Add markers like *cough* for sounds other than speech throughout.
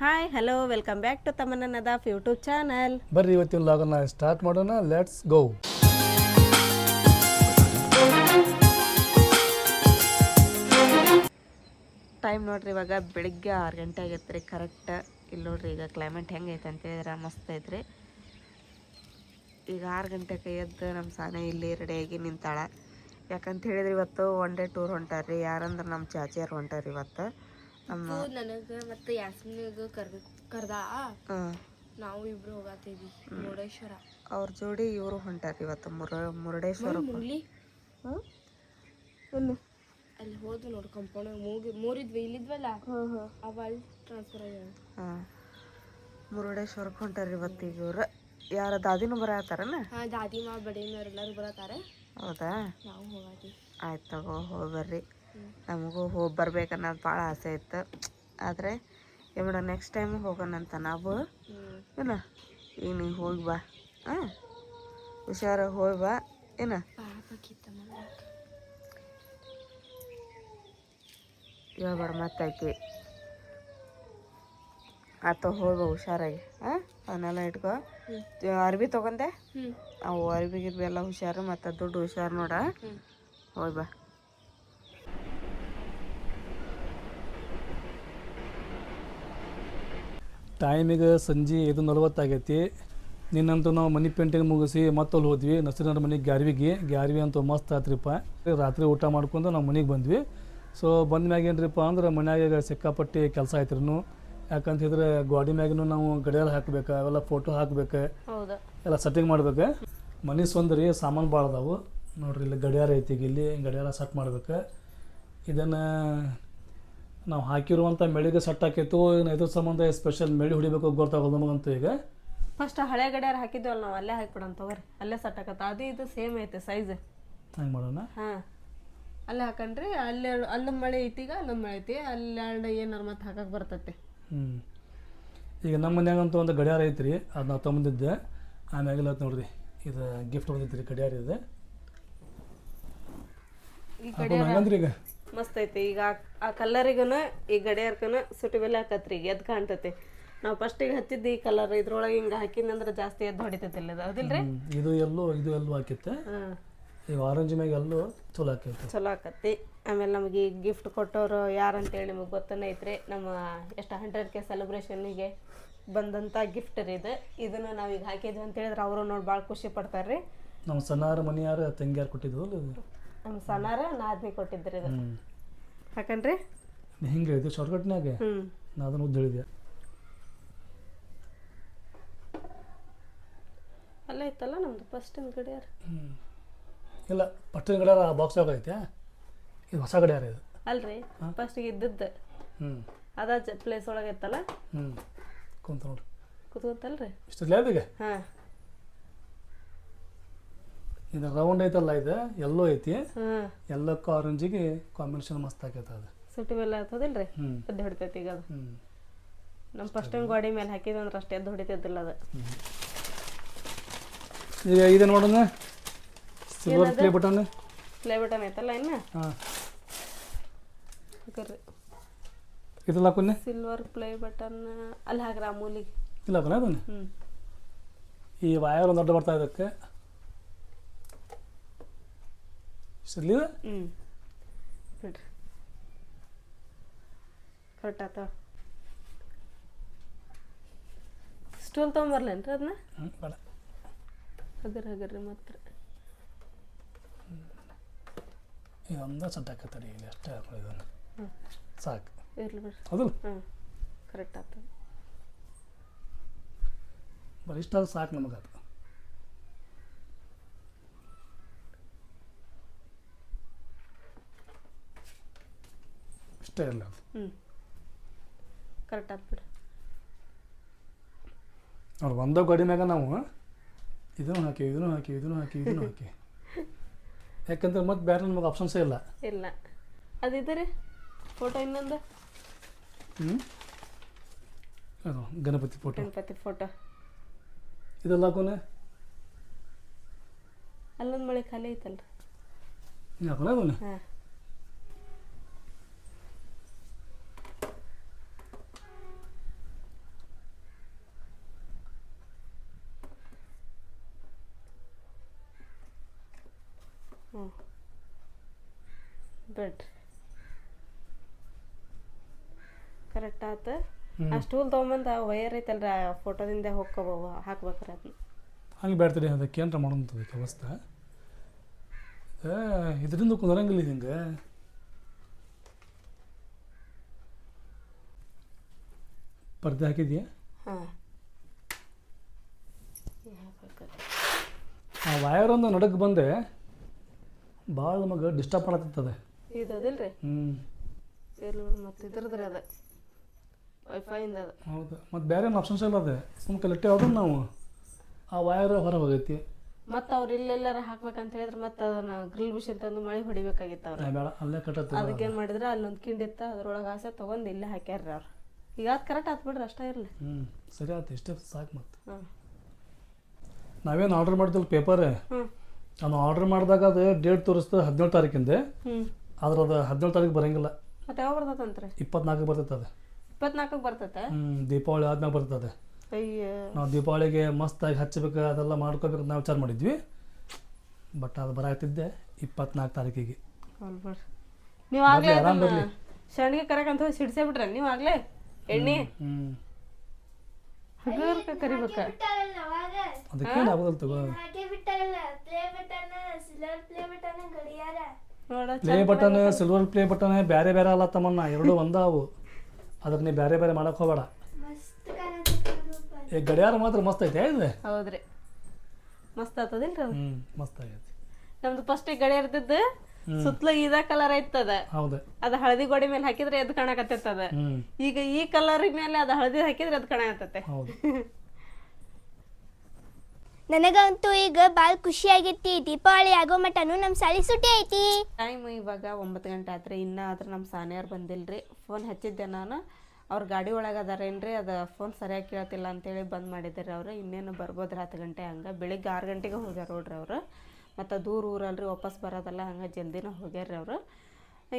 Hi hello welcome back to Tamanna Nadaf YouTube channel ಬರ್ರಿ ಇವತ್ತಿನ ಲಾಗನ್ನ ಸ್ಟಾರ್ಟ್ ಮಾಡೋಣ. ಲೆಟ್ಸ್ ಗೋ ಟೈಮ್ ನೋಡ್ರಿ ಇವಾಗ ಬೆಳಿಗ್ಗೆ ಆರು ಗಂಟೆ ಆಗೈತೆ ರೀ ಕರೆಕ್ಟ್ ಇಲ್ಲಿ ನೋಡ್ರಿ ಈಗ ಕ್ಲೈಮೇಟ್ ಹೆಂಗೆ ಐತೆ ಅಂತ ಹೇಳಿದ್ರೆ ಮಸ್ತ್ ಐತ್ರಿ ಈಗ ಆರು ಗಂಟೆಗೆ ಎದ್ದು ನಮ್ಮ ಸಾನೆ ಇಲ್ಲಿ ರೆಡಿಯಾಗಿ ನಿಂತಾಳೆ. ಯಾಕಂತ ಹೇಳಿದ್ರೆ ಇವತ್ತು ಒನ್ ಡೇ ಟೂರ್ ಹೊಂಟಾರ್ರಿ. ಯಾರಂದ್ರೆ ನಮ್ಮ ಚಾಚಿಯರು ಹೊಂಟಾರಿ ಇವತ್ತು. ನಮ್ಮ ನನಗ ಮತ್ತೆ ಯಾಸ್ಮಿನಿಗ ಕರ್ ಕರ್ದ? ಹ್ಮ್. ನಾವು ಇಬ್ರು ಹೋಗತ್ತೀವಿ ಮುರುಡೇಶ್ವರ. ಅವ್ರ ಜೋಡಿ ಇವರು ಹೊಂಟಾರ ಇವತ್ತು ಮುರ ಮುರುಡೇಶ್ವರ ಮುಗ್ಲಿ ಅಲ್ಲಿ ಹೋದ್ವಿ ನೋಡಿ ಕಂಪೌಂಡ್ ಮೂಗಿ ಮೂರಿದ್ವಿ ಇಲ್ಲಿದ್ವಲ್ಲ? ಅವ ಅಲ್ಲಿ ಟ್ರಾನ್ಸ್ಫರ್ ಆಗ್ಯಾವ ಹಾಂ. ಮುರುಡೇಶ್ವರಕ್ಕೆ ಹೊಂಟಾರಿ ಇವತ್ತು ಈಗ ಇವ್ರು. ಯಾರ ದಾದಿನೂ ಬರತ್ತಾರನ ಹಾ ದಾದಿ ಮಾ ಬಡೇನವ್ರು ಎಲ್ಲರೂ ಬರತ್ತಾರೆ ಹೌದಾ? ನಾವು ಹೋಗತ್ತೀವಿ ಆಯ್ತು ತಗೋ ಹೋಗಿ ಬರ್ರಿ. ನಮಗೂ ಹೋಗಿ ಬರ್ಬೇಕನ್ನೋದು ಭಾಳ ಆಸೆ ಇತ್ತು. ಆದರೆ ಏಮೇಡ ನೆಕ್ಸ್ಟ್ ಟೈಮ್ ಹೋಗೋಣಂತ ನಾವು ಹ್ಮ್ ಏನ? ಈಗ ನೀ ಹೋಗಿ ಬಾ. ಹಾಂ ಹುಷಾರಾಗಿ ಹೋಗಿ ಬಾ. ಏನ. ಹೇಳ್ಬೇಡ ಮತ್ತಾಕಿ ಆತ ಹೋಗಿ ಬಾ ಹುಷಾರಾಗಿ. ಹಾಂ ಅವನ್ನೆಲ್ಲ ಇಟ್ಕೋ. ಅರ್ಬಿ ತಗೊಂಡೆ? ಅವು ಅರ್ಬಿ ಗಿರ್ಬಿ ಎಲ್ಲ ಹುಷಾರು ಮತ್ತು ದುಡ್ಡು ಹುಷಾರು ನೋಡ. ಹೋಯ್ ಹೋಗಿ ಬಾ. ಟೈಮಿಗೆ ಸಂಜೆ ಐದು ನಲವತ್ತಾಗೈತಿ. ನಿನ್ನಂತೂ ನಾವು ಮನೆ ಪೇಂಟಿಂಗ್ ಮುಗಿಸಿ ಮತ್ತಲ್ಲಿ ಹೋದ್ವಿ. ನಸರಿನವ್ರ ಮನೆಗೆ ಗ್ಯಾರ್ವಿಗೆ. ಗ್ಯಾರ್ವಿ ಅಂತೂ ಮಸ್ತ್ ಆತ್ರಿಪ್ಪ. ರಾತ್ರಿ ಊಟ ಮಾಡ್ಕೊಂಡು ನಾವು ಮನೆಗೆ ಬಂದ್ವಿ. ಸೊ ಬಂದ ಮ್ಯಾಗ ಏನ್ರಿಪ್ಪ ಅಂದ್ರೆ ಮನ್ಯಾಗ ಸಿಕ್ಕಾಪಟ್ಟಿ ಕೆಲಸ ಆಯ್ತ್ರಿನು ಯಾಕಂತ ಹೇಳಿದ್ರೆ ಗಾಡಿ ಮ್ಯಾಗನು ನಾವು ಗಡಿಯಾರ ಹಾಕ್ಬೇಕು ಅವೆಲ್ಲ ಫೋಟೋ ಹಾಕ್ಬೇಕು ಎಲ್ಲ ಸೆಟ್ಟಿಂಗ್ ಮಾಡ್ಬೇಕು. ಮನೆ ಸ್ವಂದ್ರಿ ಸಾಮಾನು ಭಾಳ ಅದಾವು. ನೋಡ್ರಿ ಇಲ್ಲಿ ಗಡಿಯಾರ ಐತಿ ಇಲ್ಲಿ ಗಡಿಯಾರ ಸೆಟ್ ಮಾಡ್ಬೇಕು. ಇದನ್ನು ನಾವು ಹಾಕಿರುವಂಥ ಮೆಳಿಗೆ ಸೆಟ್ ಆಕೈತು ಏನು ಇದ್ರ ಸಂಬಂಧ ಸ್ಪೆಷಲ್ ಮೆಳಿ ಹೊಡಿಬೇಕು ಗೊತ್ತಾಗೋದು ನಮಗಂತೂ ಈಗ. ಫಸ್ಟ್ ಹಳೆ ಗಡಿಯಾರ ಹಾಕಿದ್ವಲ್ಲ ನಾವು ಅಲ್ಲೇ ಹಾಕ್ಬಿಡೋಣ ತಗೋರಿ. ಅಲ್ಲೇ ಆಕತ್ತ ಅದು ಇದು ಸೇಮ್ ಐತೆ ಸೈಜ್ ಹಂಗೆ ಮಾಡೋಣ? ಹಾಂ. ಅಲ್ಲೇ ಹಾಕಣ್ರಿ ಅಲ್ಲಿ ಅಲ್ಲೊಂದು ಮಳೆ ಐತಿ ಈಗ ಅಲ್ಲೊಂದು ಮಳೆ ಐತಿ. ಅಲ್ಲಿ ಎರಡು ಏನಾರು ಮತ್ತೆ ಹಾಕಕ್ಕೆ ಬರ್ತೈತಿ. ಹ್ಞೂ ಈಗ ನಮ್ಮ ಮನ್ಯಾಗಂತೂ ಒಂದು ಗಡಿಯಾರ ಐತ್ರಿ ಅದು ನಾವು ತೊಗೊಂಡಿದ್ದೆ ಆಮ್ಯಾಗೆಲ್ಲ ನೋಡ್ರಿ ಇದು ಗಿಫ್ಟ್ ಬಂದೈತ್ರಿ ಗಡಿಯಾರ ಇದೆ. ಈ ಹಂಗಂದ್ರಿ ಈಗ. ಮಸ್ತ್ ಐತಿ. ಈಗ ಆ- ಕಲರಿಗನ ಈ ಗಡಿಯಾರ್ಕನ ಸುಟಿ ಬೆಲೆ ಹಾಕತ್ರಿ ಈಗ ಎದ್ದು ಕಾಣ್ತೈತಿ. ನಾವು ಫಸ್ಟಿಗೆ ಹಚ್ಚಿದ್ದು ಈ ಕಲರ್ ಇದ್ರೊಳಗೆ ಹಿಂಗೆ ಹಾಕಿದ್ನಂದ್ರೆ ಜಾಸ್ತಿ ಎದ್ದು ಹೊಡಿತೈತಿಲ್ಲ ಹೌದಿಲ್ರಿ? ಹ್ಮ್. ಇದು ಎಲ್ಲೋ ಇದು ಎಲ್ಲೋ ಹಾಕಿತ್ತೆ. ಈ ಈಗ ಆರೆಂಜ್ ಮ್ಯಾಗ ಎಲ್ಲೋ ಚಲೋ ಹಾಕೈತೆ. ಚಲೋ ಆಕತಿ ಆಮೇಲೆ ನಮಗೆ ಈ ಗಿಫ್ಟ್ ಕೊಟ್ಟವರು ಯಾರಂತೇಳಿ ನಿಮಗೆ ಗೊತ್ತನೇ ಐತ್ರಿ. ನಮ್ಮ ಎಷ್ಟು ಹಂಡ್ರೆಡ್ ಕೆ ಸೆಲೆಬ್ರೇಷನ್ನಿಗೆ ಬಂದಂಥ ಗಿಫ್ಟ್ ರೀ ಇದು. ಇದನ್ನು ನಾವೀಗ ಹಾಕಿದ್ವಿ ಅಂತ ಹೇಳಿದ್ರೆ ಅವರು ನೋಡಿ ಭಾಳ ಖುಷಿ ಪಡ್ತಾರೆ ರೀ ನಮ್ಮ ಸಣ್ಣಾರ ಮನೆಯಾರ ತಂಗಿಯಾರು ಕೊಟ್ಟಿದ್ವು ಅಲ್ಲ ಇದು. ನಮ್ಮ ಸಣ್ಣಾರ ನಾದ್ನಿ ಕೊಟ್ಟಿದ್ರಿ ಇದು. ಹ್ಞೂ ಯಾಕನ್ರಿ ಹಿಂಗೆ ಹೇಳಿದೆ ಶಾರ್ಟ್ಕಟ್ನಾಗೆ ಹ್ಞೂ ನಾ ಅದನ್ನು ಉದ್ದ ಹೇಳಿದೆ ಅಲ್ಲೇ ಐತಲ್ಲ ನಮ್ದು ಫಸ್ಟ್ ಗಡಿಯಾರ. ಇಲ್ಲ ಪಟ್ಟಿನ ಗಡಿಯಾರ ಬಾಕ್ಸ್ ಐತೆ. ಇದು ಹೊಸ ಗಡಿಯಾರ ಇದು. ಅಲ್ರಿ ಫಸ್ಟ್ ಇದ್ದದ್ದು. ಹ್ಞೂ ಅದ ಪ್ಲೇಸ್ ಒಳಗೆ ಇತ್ತಲ್ಲ ಹ್ಞೂ ಕುಂತ ನೋಡ್ರಿ. ಕುತ್ಕೊಂತಲ್ರಿ? ಇಷ್ಟು ಈಗ ಹಾಂ. ಇದು ರೌಂಡ್ ಐತಲ್ಲ ಇದು? ಎಲ್ಲೋ ಐತಿ. ಎಲ್ಲಕ್ಕೂ ಆರೆಂಜಿಗೆ ಕಾಂಬಿನೇಷನ್ ಮಸ್ತ್ ಆಗೈತೆ ಅದು ಸುಟ್ಟಿ ಬೆಲ್ಲ ಆಗ್ತದಿಲ್ರಿ ಎದ್ದು ಹೊಡಿತೈತಿ ಈಗ ಅದು. ನಮ್ಮ ಫಸ್ಟ್ ಟೈಮ್ ಗಾಡಿ ಮೇಲೆ ಹಾಕಿದ್ವಿ ಅಂದ್ರೆ ಅಷ್ಟೇ ಎದ್ದು ಹೊಡಿತೈತಿಲ್ಲ ಅದು. ಈಗ ಇದೆ ನೋಡೋಣ. Silver play button play button ಐತಲ್ಲ ಇನ್ನು? ಹಾಂ. ಇದಲ್ಲ ಹಾಕೊನೆ ಸಿಲ್ವರ್ ಪ್ಲೇ ಬಟನ್ ಅಲ್ಲಿ ಹಾಕ್ರಿ ಮೂಲಿ ಮೂಲಿಗೆ. ಇಲ್ಲ ಅದನ್ನ ಈ ವಾಯರ್ ಒಂದು ದೊಡ್ಡ ಬರ್ತಾ ಇದಕ್ಕೆ. ಇದೆ ಹ್ಞೂ ಬಿಡ್ರಿ ಕರೆಕ್ಟ್ ಆತ ಸ್ಟೂಲ್ ತೊಗೊಂಬರ್ಲೇನ್ರಿ ಅದನ್ನ ಹ್ಞೂ ಬೇಡ. ಹಗರ್ ಹಗರ್ರಿ ಮಾತ್ರ. ಇದೊಂದು ಸೆಟ್ ಹಾಕತ್ತಡಿ ಇಲ್ಲಿ ಅಷ್ಟೇ ಇದನ್ನು. ಹ್ಞೂ ಸಾಕು. ಇರ್ಲಿ ಬಿಡ್ರಿ ಹೌದು ಹ್ಞೂ ಕರೆಕ್ಟ್ ಆತ ಬರೀ ಇಷ್ಟ ಸಾಕು ನಮಗೆ ಅದು ಇಷ್ಟೇ ಇರಲಿ ಅದು ಹ್ಞೂ ಕರೆಕ್ಟ್ ಬಿಡ್ರಿ ಅವ್ರು ಒಂದೋ ಗಾಡಿ ಮ್ಯಾಗ ನಾವು ಇದನ್ನು ಹಾಕಿ ಇದನ್ನು ಹಾಕಿ ಇದನ್ನು ಹಾಕಿ ಇದನ್ನು ಹಾಕಿ. *laughs* ಯಾಕಂದ್ರೆ ಮತ್ತೆ ಬೇರೆ ನಮಗೆ ಆಪ್ಷನ್ಸೇ ಇಲ್ಲ. ಇಲ್ಲ. ಅದಿದೆ ಫೋಟೋ ಇನ್ನೊಂದು? ಹ್ಞೂ ಅದು ಗಣಪತಿ ಫೋಟೋ ಗಣಪತಿ ಫೋಟೋ ಇದೆಲ್ಲ ಹಾಕೋನೆ ಅಲ್ಲೊಂದು ಮಳೆ ಖಾಲಿ ಐತಲ್ರಿ. ಹಾಕೋಣ ಅದನ್ನು? ಹಾಂ ಹ್ಞೂ ಬಿಡ್ ಕರೆಕ್ಟ್ ಆತ. ಆ ಸ್ಟೂಲ್ ತೊಗೊಂಬಂದು ಆ ವಯರ್ ಐತಲ್ರ ಫೋಟೋದಿಂದ ಹೋಗ್ಕೋಬೋ ಹಾಕ್ಬೇಕ್ರಿ ಅದನ್ನ ಹಂಗೆ ಬೇಡ್ತೀರಿ ಅದಕ್ಕೆ ಏನಾರ ಮಾಡೋಂಥದ್ದು ವ್ಯವಸ್ಥೆ. ಇದರಿಂದ ಕುಂದರಂಗಿಲ್ಲ ಹಿಂಗೆ. ಪರ್ದೆ ಹಾಕಿದ್ಯಾ? ಹಾಂ. ಆ ವಯರ್ ಒಂದು ನಡಕ್ಕೆ ಬಂದೆ ಭಾಳ ನಮಗೆ ಡಿಸ್ಟರ್ಬ್ ಮಾಡತ್ತಿರ್ತದೆ ಇದು ಅದಿಲ್ರಿ ಹ್ಞೂ ಇಲ್ಲ ಮತ್ತು ಇದ್ರದ್ರಿ ಅದ. ವೈಫೈಯಿಂದ ಅದ. ಹೌದು. ಮತ್ತು ಬೇರೆ ಏನು ಆಪ್ಷನ್ಸ್ ಇಲ್ಲ ಅದೇ? ಸುಮ್ಮನೆ ಕಲೆಕ್ಟ್ ಆದ್ರೆ ನಾವು? ಆ ವಯರ್ ಹೊರ ಹೋಗೈತಿ. ಮತ್ತು ಅವ್ರು ಇಲ್ಲೆಲ್ಲಾರ ಹಾಕ್ಬೇಕಂತ ಹೇಳಿದ್ರೆ ಮತ್ತೆ ಅದನ್ನ ಗ್ರಿಲ್ ಮಿಷಿನ್ ತಂದು ಮಳೆ ಹೊಡಿಬೇಕಾಗಿತ್ತು ಅವ್ರು ಬೇಡ ಅಲ್ಲೇ ಕಟ್ಟತ್ತೆ ಅದಕ್ಕೆ ಏನು ಮಾಡಿದ್ರೆ ಅಲ್ಲೊಂದು ಕಿಂಡಿತ್ತ ಅದ್ರೊಳಗೆ ಆಸೆ ತೊಗೊಂಡು ಇಲ್ಲೇ ಹಾಕ್ಯಾರ್ರಿ ಅವ್ರು. ಈಗ ಅದು ಕರೆಕ್ಟ್ ಆತ್ ಬಿಡ್ರಿ ಅಷ್ಟೇ ಇರಲಿ. ಹ್ಞೂ ಸರಿ ಆಯ್ತು ಇಷ್ಟೇ ಸಾಕು ಮತ್ತೆ. ಹಾಂ. ನಾವೇನು ಆರ್ಡ್ರ್ ಮಾಡ್ತಿಲ್ಲ ಪೇಪರ್ ನಾನು ಆರ್ಡ್ರ್ ಮಾಡಿದಾಗ ಅದು ಡೇಟ್ ತೋರಿಸ್ತು ಹದಿನೇಳು ತಾರೀಕಿಂದ. ಆದ್ರೆ ಅದು ಹದಿನೇಳು ತಾರೀಕು ಬರಂಗಿಲ್ಲ. ಮತ್ತೆ ಯಾವಾಗ ಬರ್ತದಂತ್ರಿ? ಇಪ್ಪತ್ನಾಲ್ಕು ಬರ್ತೈತೆ ಅದು. ಇಪ್ಪತ್ನಾಲ್ಕಕ್ಕೆ ಬರ್ತೈತೆ? ಹ್ಞೂ ದೀಪಾವಳಿ ಆದ್ಮೇಲೆ ಬರ್ತದೆ ಅಯ್ಯೋ. ನಾವು ದೀಪಾವಳಿಗೆ ಮಸ್ತಾಗಿ ಹಚ್ಚಬೇಕು ಅದೆಲ್ಲ ಮಾಡ್ಕೋಬೇಕು ಅಂತ ನಾವು ವಿಚಾರ ಮಾಡಿದ್ವಿ. ಬಟ್ ಅದು ಬರಾಗ್ತಿದ್ದೆ ಇಪ್ಪತ್ನಾಲ್ಕು ತಾರೀಕಿಗೆ. ಬಿಡ್ರಿ. ನೀವು ಆಗ್ಲೇ ಆರಾಮ್ ಅದನ್ನ ಶಣ್ಗೆ ಕರಕಂತ ಹೋಗಿ ಸಿಡ್ಸೇ ಬಿಟ್ರೆ ನೀವು ಆಗ್ಲೇ ಎಣ್ಣೆ. ಹ್ಞೂ ಹಗರ್ಕ ಕರಿಬೇಕ. ಅದಕ್ಕೇನು ಆಗೋದಿಲ್ಲ ತಗೋ. ಹಾಗೆ ಬಿಟ್ಟಾರಲ್ಲ play button silver play button ಗಡಿಯಾರ. Play button silver play button ಬೇರೆ ಬೇರೆ ಅಲ್ಲ ತಮ್ಮನ್ನ ಎರಡು ಒಂದಾವು ಅದಕ್ಕೆ ನೀವು ಬೇರೆ ಬೇರೆ ಮಾಡಕ್ ಹೋಗಬೇಡ. ಮಸ್ತ್ ಕಾಣತ್ತೆ ಈ ಗಡಿಯಾರ ಮಾತ್ರ ಮಸ್ತ್ ಐತೆ ಇದು? ಹೌದ್ರಿ. ಮಸ್ತ್ ಆತದಿಲ್ರಿ ಅದು? ಹ್ಞೂ ಮಸ್ತ್ ಆಗೈತಿ. ನಮ್ದು ಫಸ್ಟ್ ಗಡಿಯಾರ ಇದ್ದದ್ದು ಸುತ್ತಲೂ ಇದ ಕಲರ್ ಐತದ. ಹೌದು. ಅದ ಹಳದಿ ಗೋಡೆ ಮೇಲೆ ಹಾಕಿದ್ರೆ ಎದ್ ಕಾಣಕತ್ತದ ಈಗ ಈ ಕಲರ್ ಮೇಲೆ ಅದ ಹಳದಿ ಹಾಕಿದ್ರೆ ಎದ್ ಕಾಣಕತ್ತತೆ. ಹೌದು. *laughs* ನನಗಂತೂ ಈಗ ಭಾಳ ಖುಷಿ ಆಗೈತಿ ದೀಪಾವಳಿ ಆಗೋ ಮಟನು ನಮ್ಮ ಸಾಲಿ ಸುಟಿ ಐತಿ. ಟೈಮ್ ಇವಾಗ ಒಂಬತ್ತು ಗಂಟೆ ಆತ್ರಿ. ಇನ್ನೂ ಆದ್ರೆ ನಮ್ಮ ಸಾನಿಯವ್ರು ಬಂದಿಲ್ರಿ. ಫೋನ್ ಹಚ್ಚಿದ್ದೆ ನಾನು. ಅವ್ರ ಗಾಡಿ ಒಳಗೆ ಅದಾರೇನ್ರಿ? ಅದು ಫೋನ್ ಸರಿಯಾಗಿ ಕೇಳ್ತಿಲ್ಲ ಅಂತೇಳಿ ಬಂದ್ ಮಾಡಿದ್ದಾರೆ ಅವರು. ಇನ್ನೇನು ಬರ್ಬೋದ್ರಿ? ಹತ್ತು ಗಂಟೆ ಹಂಗೆ. ಬೆಳಿಗ್ಗೆ ಆರು ಗಂಟೆಗೆ ಹೋಗ್ಯಾರ ನೋಡ್ರಿ ಅವರು. ಮತ್ತು ದೂರ ಊರಲ್ರಿ. ವಾಪಸ್ ಬರೋದಲ್ಲ. ಹಂಗೆ ಜಲ್ದಿನ ಹೋಗ್ಯಾರ್ರಿ ಅವರು.